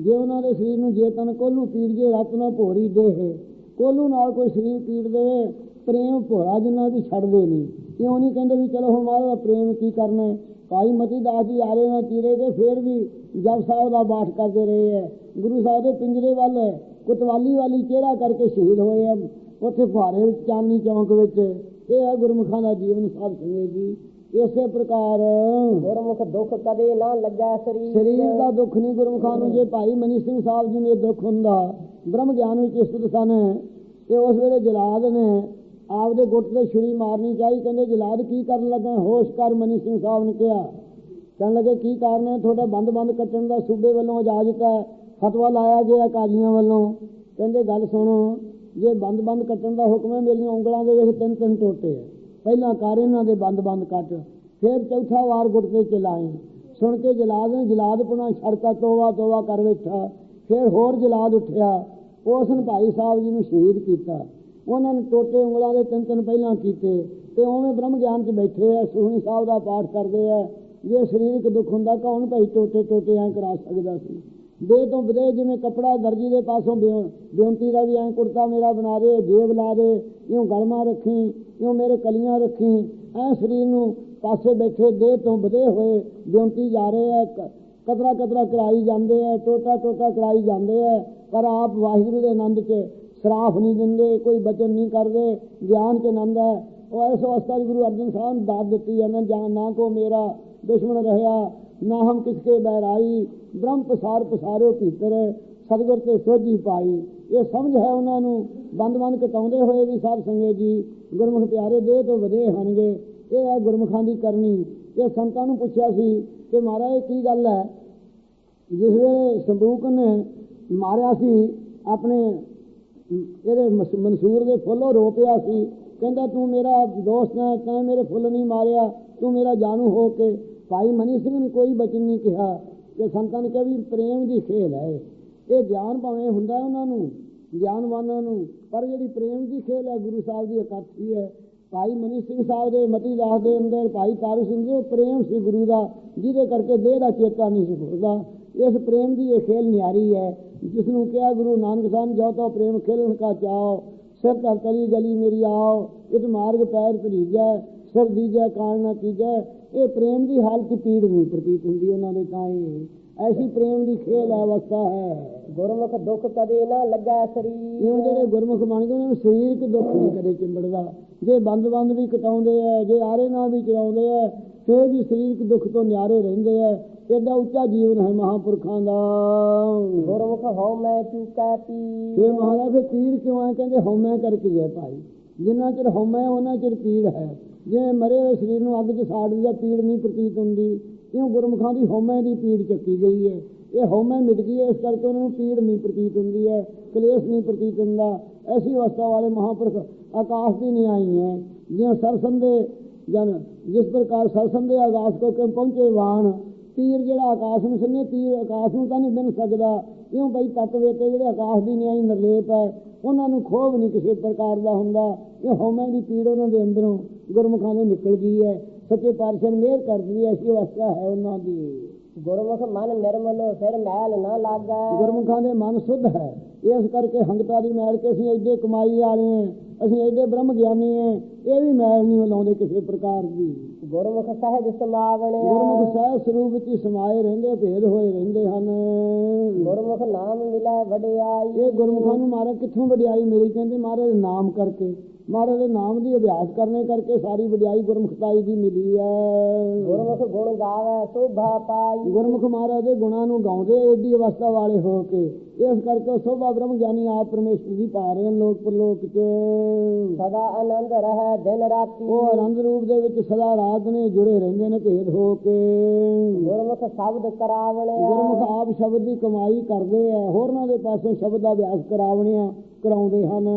ਜੇ ਉਹਨਾਂ ਦੇ ਸਰੀਰ ਨੂੰ ਜੇ ਤਨ ਕੋਲੂ ਪੀੜ ਜੇ ਰਤ ਨਾ ਭੋਰੀ ਦੇਹ ਕੋਲੂ ਨਾਲ ਕੋਈ ਸਰੀਰ ਪੀੜ ਦੇਵੇ ਪ੍ਰੇਮ ਭੋਰਾ ਜਿੰਨਾ ਵੀ ਛੱਡਦੇ ਨਹੀਂ ਕਿਉਂ ਨਹੀਂ ਕਹਿੰਦੇ ਵੀ ਚਲੋ ਹੁਣ ਦਾ ਪ੍ਰੇਮ ਕੀ ਕਰਨਾ ਹੈ? ਭਾਈ ਮਤੀ ਦਾਸ ਜੀ ਆਰੇ ਨਾ ਚੀਰੇ ਕੇ ਫੇਰ ਵੀ ਜਪ ਸਾਹਿਬ ਦਾ ਬਾਠ ਕਰਦੇ ਰਹੇ ਹੈ। ਗੁਰੂ ਸਾਹਿਬ ਦੇ ਪਿੰਜਰੇ ਵੱਲ ਕੁਤਵਾਲੀ ਵਾਲੀ ਚਿਹਰਾ ਕਰਕੇ ਸ਼ਹੀਦ ਹੋਏ ਆ? ਉੱਥੇ ਫੁਹਾਰੇ ਵਿੱਚ ਚਾਂਦਨੀ ਚੌਂਕ ਵਿੱਚ। ਇਹ ਹੈ ਗੁਰਮੁਖਾਂ ਦਾ ਜੀਵਨ ਸਾਧ ਸੰਗਤ ਜੀ। ਇਸੇ ਪ੍ਰਕਾਰ ਗੁਰਮੁਖ ਦੁੱਖ ਕਦੇ ਨਾ ਲੱਗਾ ਸਰੀਰ। ਸਰੀਰ ਦਾ ਦੁੱਖ ਨਹੀਂ ਗੁਰਮੁਖਾਂ ਨੂੰ। ਜੇ ਭਾਈ ਮਨੀ ਸਿੰਘ ਸਾਹਿਬ ਜੀ ਨੂੰ ਦੁੱਖ ਹੁੰਦਾ ਬ੍ਰਹਮ ਗਿਆਨ ਵਿੱਚ ਇਸਤਤ ਸਨ ਤੇ ਉਸ ਵੇਲੇ ਜਲਾਦ ਨੇ ਆਪਦੇ ਗੁੱਟ ਤੇ ਛੁਰੀ ਮਾਰਨੀ ਚਾਹੀ। ਕਹਿੰਦੇ ਜਲਾਦ ਕੀ ਕਰਨ ਲੱਗਾ? ਹੋਸ਼ ਕਰ ਮਨੀ ਸਿੰਘ ਸਾਹਿਬ ਨੇ ਕਿਹਾ। ਕਹਿਣ ਲੱਗੇ ਕੀ ਕਾਰਨ ਹੈ? ਤੁਹਾਡਾ ਬੰਦ ਬੰਦ ਕੱਟਣ ਦਾ ਸੂਬੇ ਵੱਲੋਂ ਇਜਾਜ਼ਤ ਹੈ। ਫਤਵਾ ਲਾਇਆ ਗਿਆ ਕਾਜ਼ੀਆਂ ਵੱਲੋਂ। ਕਹਿੰਦੇ, ਗੱਲ ਸੁਣੋ, ਜੇ ਬੰਦ ਬੰਦ ਕੱਟਣ ਦਾ ਹੁਕਮ ਹੈ, ਮੇਰੀਆਂ ਉਂਗਲਾਂ ਦੇ ਵਿੱਚ ਤਿੰਨ ਤਿੰਨ ਟੋਟੇ ਹੈ। ਪਹਿਲਾਂ ਕਰ ਇਹਨਾਂ ਦੇ ਬੰਦ ਬੰਦ ਕੱਟ, ਫਿਰ ਚੌਥਾ ਵਾਰ ਗੁੱਟ ਤੇ ਚਲਾਈ ਸੁਣ ਕੇ ਜਲਾਦ ਨੇ ਜਲਾਦ ਪੁਣਾ ਛੜਕਾ, ਤੋਵਾ ਤੋਵਾ ਕਰ ਬੈਠਾ। ਫਿਰ ਹੋਰ ਜਲਾਦ ਉੱਠਿਆ। ਉਸ ਭਾਈ ਸਾਹਿਬ ਜੀ ਨੂੰ ਸ਼ਹੀਦ ਕੀਤਾ। ਉਹਨਾਂ ਨੇ ਟੋਟੇ ਉਂਗਲਾਂ ਦੇ ਤਿੰਨ ਤਿੰਨ ਪਹਿਲਾਂ ਕੀਤੇ ਤੇ ਉਵੇਂ ਬ੍ਰਹਮ ਗਿਆਨ 'ਚ ਬੈਠੇ ਆ, ਸੁਹਣੀ ਸਾਹਿਬ ਦਾ ਪਾਠ ਕਰਦੇ ਆ। ਜੇ ਸਰੀਰਕ ਦੁੱਖ ਹੁੰਦਾ, ਕੌਣ ਭਾਈ ਟੋਟੇ ਟੋਟੇ ਐਂ ਕਰਾ ਸਕਦਾ ਸੀ? ਦੇ ਤੋਂ ਬਦੇ ਜਿਵੇਂ ਕਪੜਾ ਦਰਜੀ ਦੇ ਪਾਸੋਂ ਬੇਉ- ਬੇਨਤੀ ਦਾ ਵੀ ਐਂ ਕੁੜਤਾ ਮੇਰਾ ਬਣਾ ਦੇ, ਜੇਬ ਲਾ ਦੇ, ਇਉਂ ਗਲਮਾ ਰੱਖੀ, ਇਉਂ ਮੇਰੇ ਕਲੀਆਂ ਰੱਖੀ, ਐ ਸਰੀਰ ਨੂੰ ਪਾਸੇ ਬੈਠੇ ਦੇ ਤੋਂ ਬਦੇ ਹੋਏ ਬੇਨਤੀ ਜਾ ਰਹੇ ਐ, ਕ- ਕਤਰਾ ਕਤਰਾ ਕਰਾਈ ਜਾਂਦੇ ਐ, ਟੋਟਾ ਟੋਟਾ ਕਰਾਈ ਜਾਂਦੇ ਐ, ਪਰ ਆਪ ਵਾਹਿਗੁਰੂ ਦੇ ਆਨੰਦ 'ਚ ਸਰਾਫ ਨਹੀਂ ਦਿੰਦੇ, ਕੋਈ ਬਚਨ ਨਹੀਂ ਕਰਦੇ, ਗਿਆਨ 'ਚ ਆਨੰਦ ਹੈ ਉਹ ਇਸ ਅਵਸਥਾ 'ਚ ਗੁਰੂ ਅਰਜਨ ਸਾਹਿਬ ਨੇ ਦਾਤ ਦਿੱਤੀ ਹੈ ਨਾ ਜਾਂ ਨਾ ਕੋ ਮੇਰਾ ਦੁਸ਼ਮਣ ਰਹਿਆ ਨਾ ਹਮ ਕਿਸਕੇ ਬਹਿਰਾਈ ਬ੍ਰਹਮ ਪਸਾਰ ਪਸਾਰਿਓ ਭੀਤਰ ਸਤਿਗੁਰ ਤੇ ਸੋਝੀ ਪਾਈ। ਇਹ ਸਮਝ ਹੈ ਉਹਨਾਂ ਨੂੰ, ਬੰਦ ਬੰਦ ਕਟਾਉਂਦੇ ਹੋਏ ਵੀ ਸਾਧ ਸੰਗਤ ਜੀ, ਗੁਰਮੁਖ ਪਿਆਰੇ ਦੇ ਤੋਂ ਵਧੇ ਹਨਗੇ ਇਹ ਹੈ ਗੁਰਮੁਖਾਂ ਦੀ ਕਰਨੀ। ਇਹ ਸੰਤਾਂ ਨੂੰ ਪੁੱਛਿਆ ਸੀ ਕਿ ਮਹਾਰਾਜ, ਕੀ ਗੱਲ ਹੈ? ਜਿਸ ਵੇਲੇ ਸੰਦੂਕ ਨੇ ਮਾਰਿਆ ਸੀ, ਆਪਣੇ ਇਹਦੇ ਮਸ- ਮਨਸੂਰ ਦੇ ਫੁੱਲੋਂ ਰੋ ਪਿਆ ਸੀ। ਕਹਿੰਦਾ, ਤੂੰ ਮੇਰਾ ਦੋਸਤ ਹੈ, ਤੈਂ ਮੇਰੇ ਫੁੱਲ ਨਹੀਂ ਮਾਰਿਆ। ਤੂੰ ਮੇਰਾ ਜਾਣੂ ਹੋ ਕੇ ਭਾਈ ਮਨੀ ਸਿੰਘ ਨੇ ਕੋਈ ਬਚਨ ਨਹੀਂ ਕਿਹਾ ਕਿ ਸੰਤਾਂ ਨੇ ਕਿਹਾ ਵੀ ਪ੍ਰੇਮ ਦੀ ਖੇਲ ਹੈ। ਇਹ ਗਿਆਨ ਭਾਵੇਂ ਹੁੰਦਾ ਹੈ ਉਹਨਾਂ ਨੂੰ ਗਿਆਨਵਾਨਾਂ ਨੂੰ ਪਰ ਜਿਹੜੀ ਪ੍ਰੇਮ ਦੀ ਖੇਲ ਹੈ ਗੁਰੂ ਸਾਹਿਬ ਦੀ ਇਕੱਠੀ ਹੈ। ਭਾਈ ਮਨੀ ਸਿੰਘ ਸਾਹਿਬ ਦੇ ਮਤੀ ਦਾਸ ਦੇ ਅੰਦਰ ਭਾਈ ਤਾਰੂ ਸਿੰਘ ਦੇ ਉਹ ਪ੍ਰੇਮ ਸੀ ਗੁਰੂ ਦਾ ਜਿਹਦੇ ਕਰਕੇ ਦੇਹ ਦਾ ਚੇਤਾ ਨਹੀਂ ਸੀ ਭੁੱਲਦਾ। ਇਸ ਪ੍ਰੇਮ ਦੀ ਇਹ ਖੇਲ ਨਿਆਰੀ ਹੈ ਜਿਸ ਨੂੰ ਕਿਹਾ ਗੁਰੂ ਨਾਨਕ ਸਾਹਿਬ ਨੇ, ਜੋ ਤੋ ਪ੍ਰੇਮ ਖੇਲਣ ਕਾ ਚਾਓ ਸਿਰ ਧਰ ਤਲੀ ਗਲੀ ਮੇਰੀ ਆਓ ਇਸ ਮਾਰਗ ਪੈਰ ਧਰੀਜੈ ਸਿਰ ਦੀਜੈ ਕਾਲ ਨਾ ਕੀਜੈ ਇਹ ਪ੍ਰੇਮ ਦੀ ਹਾਲਤ ਪੀੜ ਨਹੀਂ ਪ੍ਰਤੀਤ ਹੁੰਦੀ ਉਹਨਾਂ ਦੇ ਤਾਂ ਐਸੀ ਪ੍ਰੇਮ ਦੀ ਖੇਲ ਅਵਸਥਾ ਹੈ। ਗੁਰਮੁਖ ਦੁੱਖ ਕਦੇ ਨਾ ਲੱਗਾ ਸਰੀਰ। ਇਉਂ ਜਿਹੜੇ ਗੁਰਮੁਖ ਬਣ ਗਏ ਉਹਨਾਂ ਨੂੰ ਸਰੀਰਕ ਦੁੱਖ ਨਹੀਂ ਕਦੇ ਚਿੰਬੜਦਾ। ਜੇ ਬੰਦ ਬੰਦ ਵੀ ਕਟਾਉਂਦੇ ਐ ਜੇ ਆਰੇ ਨਾਲ ਵੀ ਚਲਾਉਂਦੇ ਐ ਫਿਰ ਵੀ ਸਰੀਰਕ ਦੁੱਖ ਤੋਂ ਨਿਆਰੇ ਰਹਿੰਦੇ ਐ। ਐਡਾ ਉੱਚਾ ਜੀਵਨ ਹੈ ਮਹਾਪੁਰਖਾਂ ਦਾ। ਗੁਰਮੁਖ ਹਉ ਮੈਂ ਚੁਕਾ ਪੀ ਫਿਰ ਮਹਾਰਾਜ ਫਿਰ ਪੀੜ ਕਿਉਂ ਆ ਕਹਿੰਦੇ ਹਉਮੈ ਕਰਕੇ ਹੈ ਭਾਈ। ਜਿੰਨਾ ਚਿਰ ਹਉਮੈ ਉਹਨਾਂ ਚਿਰ ਪੀੜ ਹੈ। ਜਿਵੇਂ ਮਰੇ ਹੋਏ ਸਰੀਰ ਨੂੰ ਅੱਗ 'ਚ ਸਾੜ ਦਿਆ ਪੀੜ ਨਹੀਂ ਪ੍ਰਤੀਤ ਹੁੰਦੀ। ਕਿਉਂ ਗੁਰਮੁਖਾਂ ਦੀ ਹਉਮੈ ਦੀ ਪੀੜ ਚੱਕੀ ਗਈ ਹੈ। ਇਹ ਹਉਮੈ ਮਿਟ ਗਈ ਹੈ, ਇਸ ਕਰਕੇ ਉਹਨਾਂ ਨੂੰ ਪੀੜ ਨਹੀਂ ਪ੍ਰਤੀਤ ਹੁੰਦੀ ਹੈ, ਕਲੇਸ਼ ਨਹੀਂ ਪ੍ਰਤੀਤ ਹੁੰਦਾ। ਐਸੀ ਅਵਸਥਾ ਵਾਲੇ ਮਹਾਪੁਰਖ ਆਕਾਸ਼ ਦੀ ਨਹੀਂ ਆਈ ਹੈ। ਜਿਵੇਂ ਸਰਸੰਦੇ ਜਨ, ਜਿਸ ਪ੍ਰਕਾਰ ਸਰਸੰਦੇ ਆਕਾਸ਼ ਕੋ ਪਹੁੰਚੇ ਵਾਣ ਤੀਰ ਜਿਹੜਾ ਆਕਾਸ਼ ਨੂੰ ਸੰਨੇ ਤੀਰ ਆਕਾਸ਼ ਨੂੰ ਤਾਂ ਨਹੀਂ ਬਿਨ ਸਕਦਾ। ਇਉਂ ਬਈ ਤੱਤ ਵੇਤੇ ਜਿਹੜੇ ਆਕਾਸ਼ ਦੀ ਨਿਆਈ ਨਿਰਲੇਪ ਹੈ ਉਹਨਾਂ ਨੂੰ ਖੋਭ ਨਹੀਂ ਕਿਸੇ ਪ੍ਰਕਾਰ ਦਾ ਹੁੰਦਾ। ਇਹ ਹਉਮੈ ਦੀ ਪੀੜ ਉਹਨਾਂ ਦੇ ਅੰਦਰੋਂ ਗੁਰਮੁਖਾਂ ਦੇ ਨਿਕਲ ਗਈ ਹੈ। ਸੱਚੇ ਪਾਤਸ਼ਾਹ ਮਿਹਰ ਕਰਦੀ ਹੈ ਐਸੀ ਅਵਸਥਾ ਹੈ ਉਹਨਾਂ ਦੀ। ਗੁਰਮੁਖ ਮਨ ਨਿਰਮਲ ਫਿਰ ਮੈਲ ਨਾ ਲਾਗਾ। ਗੁਰਮੁਖਾਂ ਦੇ ਮਨ ਸੁੱਧ ਹੈ। ਇਸ ਕਰਕੇ ਹੰਗਤਾ ਦੀ ਮੈਲ ਕੇ ਅਸੀਂ ਐਡੇ ਕਮਾਈ ਵਾਲੇ ਹਾਂ ਅਸੀਂ ਐਡੇ ਬ੍ਰਹਮ ਗਿਆਨੀ ਐ ਇਹ ਵੀ ਮੈਲ ਨਹੀਂ ਲਾਉਂਦੇ ਕਿਸੇ ਪ੍ਰਕਾਰ ਦੀ। ਗੁਰਮੁਖ ਸਹਿਜ ਸਮਾਵਣਿਆ ਗੁਰਮੁਖ ਸਹਿ ਸਰੂਪ ਵਿੱਚ ਸਮਾਏ ਰਹਿੰਦੇ ਭੇਦ ਹੋਏ ਰਹਿੰਦੇ ਹਨ। ਗੁਰਮੁਖ ਨਾਮ ਮਿਲੈ ਵਡਿਆਈ। ਇਹ ਗੁਰਮੁਖਾਂ ਨੂੰ ਮਹਾਰਾਜ ਕਿੱਥੋਂ ਵਡਿਆਈ ਮਿਲੀ? ਕਹਿੰਦੇ ਮਹਾਰਾਜ ਦੇ ਨਾਮ ਕਰਕੇ। ਮਹਾਰਾਜ ਦੇ ਨਾਮ ਦੀ ਅਭਿਆਸ ਕਰਨੇ ਕਰਕੇ ਸਾਰੀ ਵਡਿਆਈ ਗੁਰਮੁਖਤਾਈ ਦੀ ਮਿਲੀ ਹੈ। ਗੁਰਮੁਖ ਗੁਣ ਗਾਵੇ ਸੋਭਾ ਪਾਈ। ਗੁਰਮੁਖ ਮਹਾਰਾਜ ਦੇ ਗੁਣਾਂ ਨੂੰ ਗਾਉਂਦੇ ਏਡੀ ਅਵਸਥਾ ਵਾਲੇ ਹੋ ਕੇ। ਇਸ ਕਰਕੇ ਸੋਭਾ ਬ੍ਰਹਮ ਗਿਆਨੀ ਆਪ ਪਰਮੇਸ਼ਰ ਦੀ ਹਨ ਲੋਕ ਪਰਲੋਕ ਚ। ਸਦਾ ਆਨੰਦ ਰਹਿ ਦਿਨ ਰਾਤੀ। ਉਹ ਆਨੰਦ ਰੂਪ ਦੇ ਵਿੱਚ ਸਦਾ ਰਾਤ ਨੇ ਜੁੜੇ ਰਹਿੰਦੇ ਨੇ ਭੇਦ ਹੋ ਕੇ। ਗੁਰਮੁਖ ਸ਼ਬਦ ਕਰਾਵਣਿਆ। ਗੁਰਮੁਖ ਆਪ ਸ਼ਬਦ ਦੀ ਕਮਾਈ ਕਰਦੇ ਆ ਹੋਰਨਾਂ ਦੇ ਪਾਸੇ ਸ਼ਬਦ ਦਾ ਅਭਿਆਸ ਕਰਾਵਣਿਆ ਕਰਾਉਂਦੇ ਹਨ।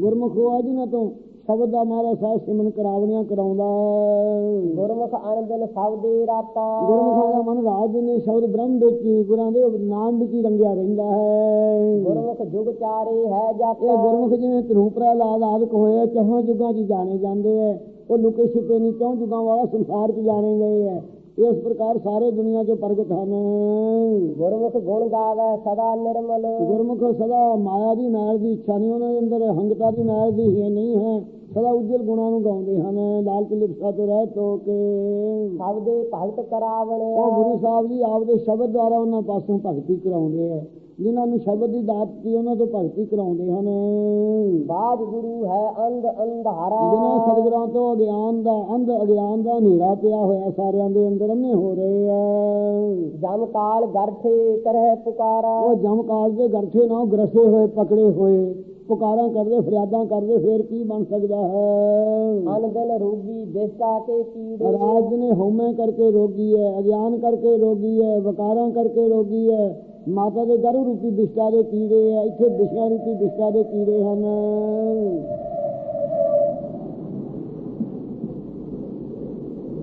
ਗੁਰਮੁਖ ਉਹ ਆ ਜਿਨ੍ਹਾਂ ਤੋਂ ਸ਼ਬਦ ਦਾ ਮਹਾਰਾਜ ਸਾਹਿਬ ਸਿਮਨ ਕਰਾਵਣਿਆ ਕਰਾਉਂਦਾ ਹੈ। ਗੁਰਮੁਖ ਅਨੰਦਨ ਸਬਦੇ ਰਾਤਾ। ਗੁਰਮੁਖਾਂ ਦਾ ਮਨ ਰਾਜ ਨੇ ਸ਼ਬਦ ਬ੍ਰਹਮ ਵਿੱਚ ਹੀ ਗੁਰਾਂ ਦੇ ਨਾਮ ਵਿੱਚ ਹੀ ਰੰਗਿਆ ਰਹਿੰਦਾ ਹੈ। ਗੁਰਮੁਖ ਜੁਗ ਚਾਰੇ ਹੈ ਇਹ ਜਾਤਾ ਗੁਰਮੁਖ ਜਿਵੇਂ ਧਰੂ ਪ੍ਰਹਲਾਦ ਆਦਿਕ ਹੋਏ ਚੌਹਾਂ ਯੁੱਗਾਂ 'ਚ ਜਾਣੇ ਜਾਂਦੇ ਐ ਉਹ ਲੁਕੇ ਛਿਪੇ ਨਹੀਂ ਚੌਂ ਯੁੱਗਾਂ ਵਾਲਾ ਸੰਸਾਰ 'ਚ ਜਾਣੇ ਗਏ ਐ ਇਸ ਪ੍ਰਕਾਰ ਸਾਰੇ ਦੁਨੀਆ 'ਚ ਪ੍ਰਗਟ ਹਨ। ਗੁਰਮੁਖ ਗੁਣ ਗਾਵੇ ਸਦਾ ਨਿਰਮਲ। ਗੁਰਮੁਖ ਸਦਾ ਮਾਇਆ ਦੀ ਮੈਲ ਦੀ ਇੱਛਾ ਨਹੀਂ ਉਹਨਾਂ ਦੇ ਅੰਦਰ ਹੰਗਤਾ ਦੀ ਮੈਲ ਦੀ ਹੀ ਨਹੀਂ ਹੈ। ਸਦਾ ਉਜਲ ਗੁਣਾਂ ਨੂੰ ਗਾਉਂਦੇ ਹਨ। ਲਾਲਚ ਲਿਪਸਾ ਤੋਂ ਰਹਿਤ ਹੋ ਕੇ। ਸਬਦੇ ਭਗਤ ਕਰਾਵਣਿਆ ਉਹ ਗੁਰੂ ਸਾਹਿਬ ਜੀ ਆਪਦੇ ਸ਼ਬਦ ਦੁਆਰਾ ਉਹਨਾਂ ਪਾਸੋਂ ਭਗਤੀ ਕਰਾਉਂਦੇ ਆ। ਜਿਨ੍ਹਾਂ ਨੂੰ ਸ਼ਬਦ ਦੀ ਦਾਤ ਕੀ ਉਹਨਾਂ ਤੋਂ ਭਗਤੀ ਕਰਾਉਂਦੇ ਹਨ। ਬਾਜ ਗੁਰੂ ਹੈ ਅੰਧ ਅੰਧਾਰਾ। ਬਿਨਾਂ ਸਤਿਗੁਰਾਂ ਤੋਂ ਅਗਿਆਨ ਦਾ ਅੰਧ ਅਗਿਆਨ ਦਾ ਹਨੇਰਾ ਪਿਆ ਹੋਇਆ ਸਾਰਿਆਂ ਦੇ ਅੰਦਰ ਅੰਨੇ ਹੋ ਰਹੇ ਆ। ਜਮ ਕਾਲ ਗਰਠੇ ਕਰਹਿ ਪੁਕਾਰਾ। ਉਹ ਜਮ ਕਾਲ ਦੇ ਗਰਠੇ ਨਾ ਗਰਸੇ ਹੋਏ ਪਕੜੇ ਹੋਏ ਪੁਕਾਰਾਂ ਕਰਦੇ ਫਰਿਆਦਾਂ ਕਰਦੇ ਫੇਰ ਕੀ ਬਣ ਸਕਦਾ ਹੈ? ਅਨ ਦਿਨ ਰੋਗੀ ਦੇਸਾ ਕੇ ਕੀੜੇ। ਰਾਜ ਨੇ ਹਉਮੈ ਕਰਕੇ ਰੋਗੀ ਹੈ ਅਗਿਆਨ ਕਰਕੇ ਰੋਗੀ ਹੈ ਵਕਾਰਾਂ ਕਰਕੇ ਰੋਗੀ ਹੈ ਮਾਤਾ ਦੇ ਗਰਭ ਰੂਪੀ ਬਿਸ਼ਟਾ ਦੇ ਕੀੜੇ ਹੈ ਇੱਥੇ ਬਿਸ਼ਾ ਰੂਪੀ ਬਿਸ਼ਟਾ ਦੇ ਕੀੜੇ ਹਨ।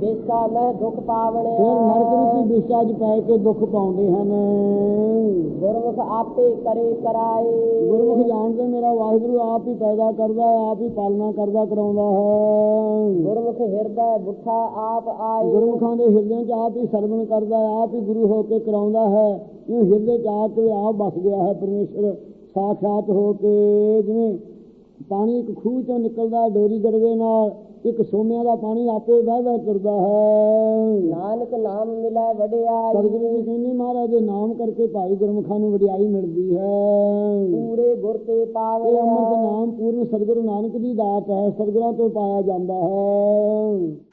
ਦੇਸਾ ਮੈਂ ਦੁਖ ਫਿਰ ਪਾਵਣਿਆ ਨਰਕ ਰੂਪੀ ਬਿਸ਼ਟਾ 'ਚ ਪੈ ਕੇ ਦੁੱਖ ਪਾਉਂਦੇ ਹਨ। ਗੁਰਮੁਖ ਆਪੇ ਕਰੇ ਕਰਾਏ। ਗੁਰਮੁਖ ਜਾਣਦੇ ਮੇਰਾ ਵਾਹਿਗੁਰੂ ਆਪ ਹੀ ਪੈਦਾ ਕਰਦਾ ਹੈ ਆਪ ਹੀ ਪਾਲਣਾ ਕਰਦਾ ਕਰਾਉਂਦਾ ਹੈ। ਗੁਰਮੁਖ ਹਿਰਦੈ ਬੁੱਠਾ ਆਪ ਆਏ। ਗੁਰਮੁਖਾਂ ਦੇ ਹਿਰਦਿਆਂ 'ਚ ਆਪ ਹੀ ਸਰਵਣ ਕਰਦਾ ਹੈ ਆਪ ਹੀ ਗੁਰੂ ਹੋ ਕੇ ਕਰਾਉਂਦਾ ਹੈ। ਇਹ ਹਿਰਦੇ 'ਚ ਆ ਕੇ ਆਪ ਬਸ ਗਿਆ ਹੈ ਪਰਮੇਸ਼ਰ ਸਾਖਾਤ ਹੋ ਕੇ ਜਿਵੇਂ ਪਾਣੀ ਇੱਕ ਖੂਹ 'ਚੋਂ ਨਿਕਲਦਾ ਡੋਰੀ ਗੜਵੇ ਨਾਲ। ਇੱਕ ਸੋਮਿਆਂ ਦਾ ਪਾਣੀ ਆਪੇ ਵਹਿ ਵਹਿ ਤੁਰਦਾ ਹੈ। ਨਾਨਕ ਨਾਮ ਮਿਲੈ ਵਡਿਆਈ ਸਤਿਗੁਰੂ ਜੀ ਕਹਿੰਦੇ ਮਹਾਰਾਜ ਦੇ ਨਾਮ ਕਰਕੇ ਭਾਈ ਗੁਰਮੁਖਾਂ ਨੂੰ ਵਡਿਆਈ ਮਿਲਦੀ ਹੈ। ਪੂਰੇ ਗੁਰ ਤੇ ਇਹ ਪਾਵਣਿਆ ਅੰਮ੍ਰਿਤ ਨਾਮ ਪੂਰਨ ਸਤਿਗੁਰੂ ਨਾਨਕ ਦੀ ਦਾਤ ਹੈ ਸਤਿਗੁਰਾਂ ਤੋਂ ਪਾਇਆ ਜਾਂਦਾ ਹੈ।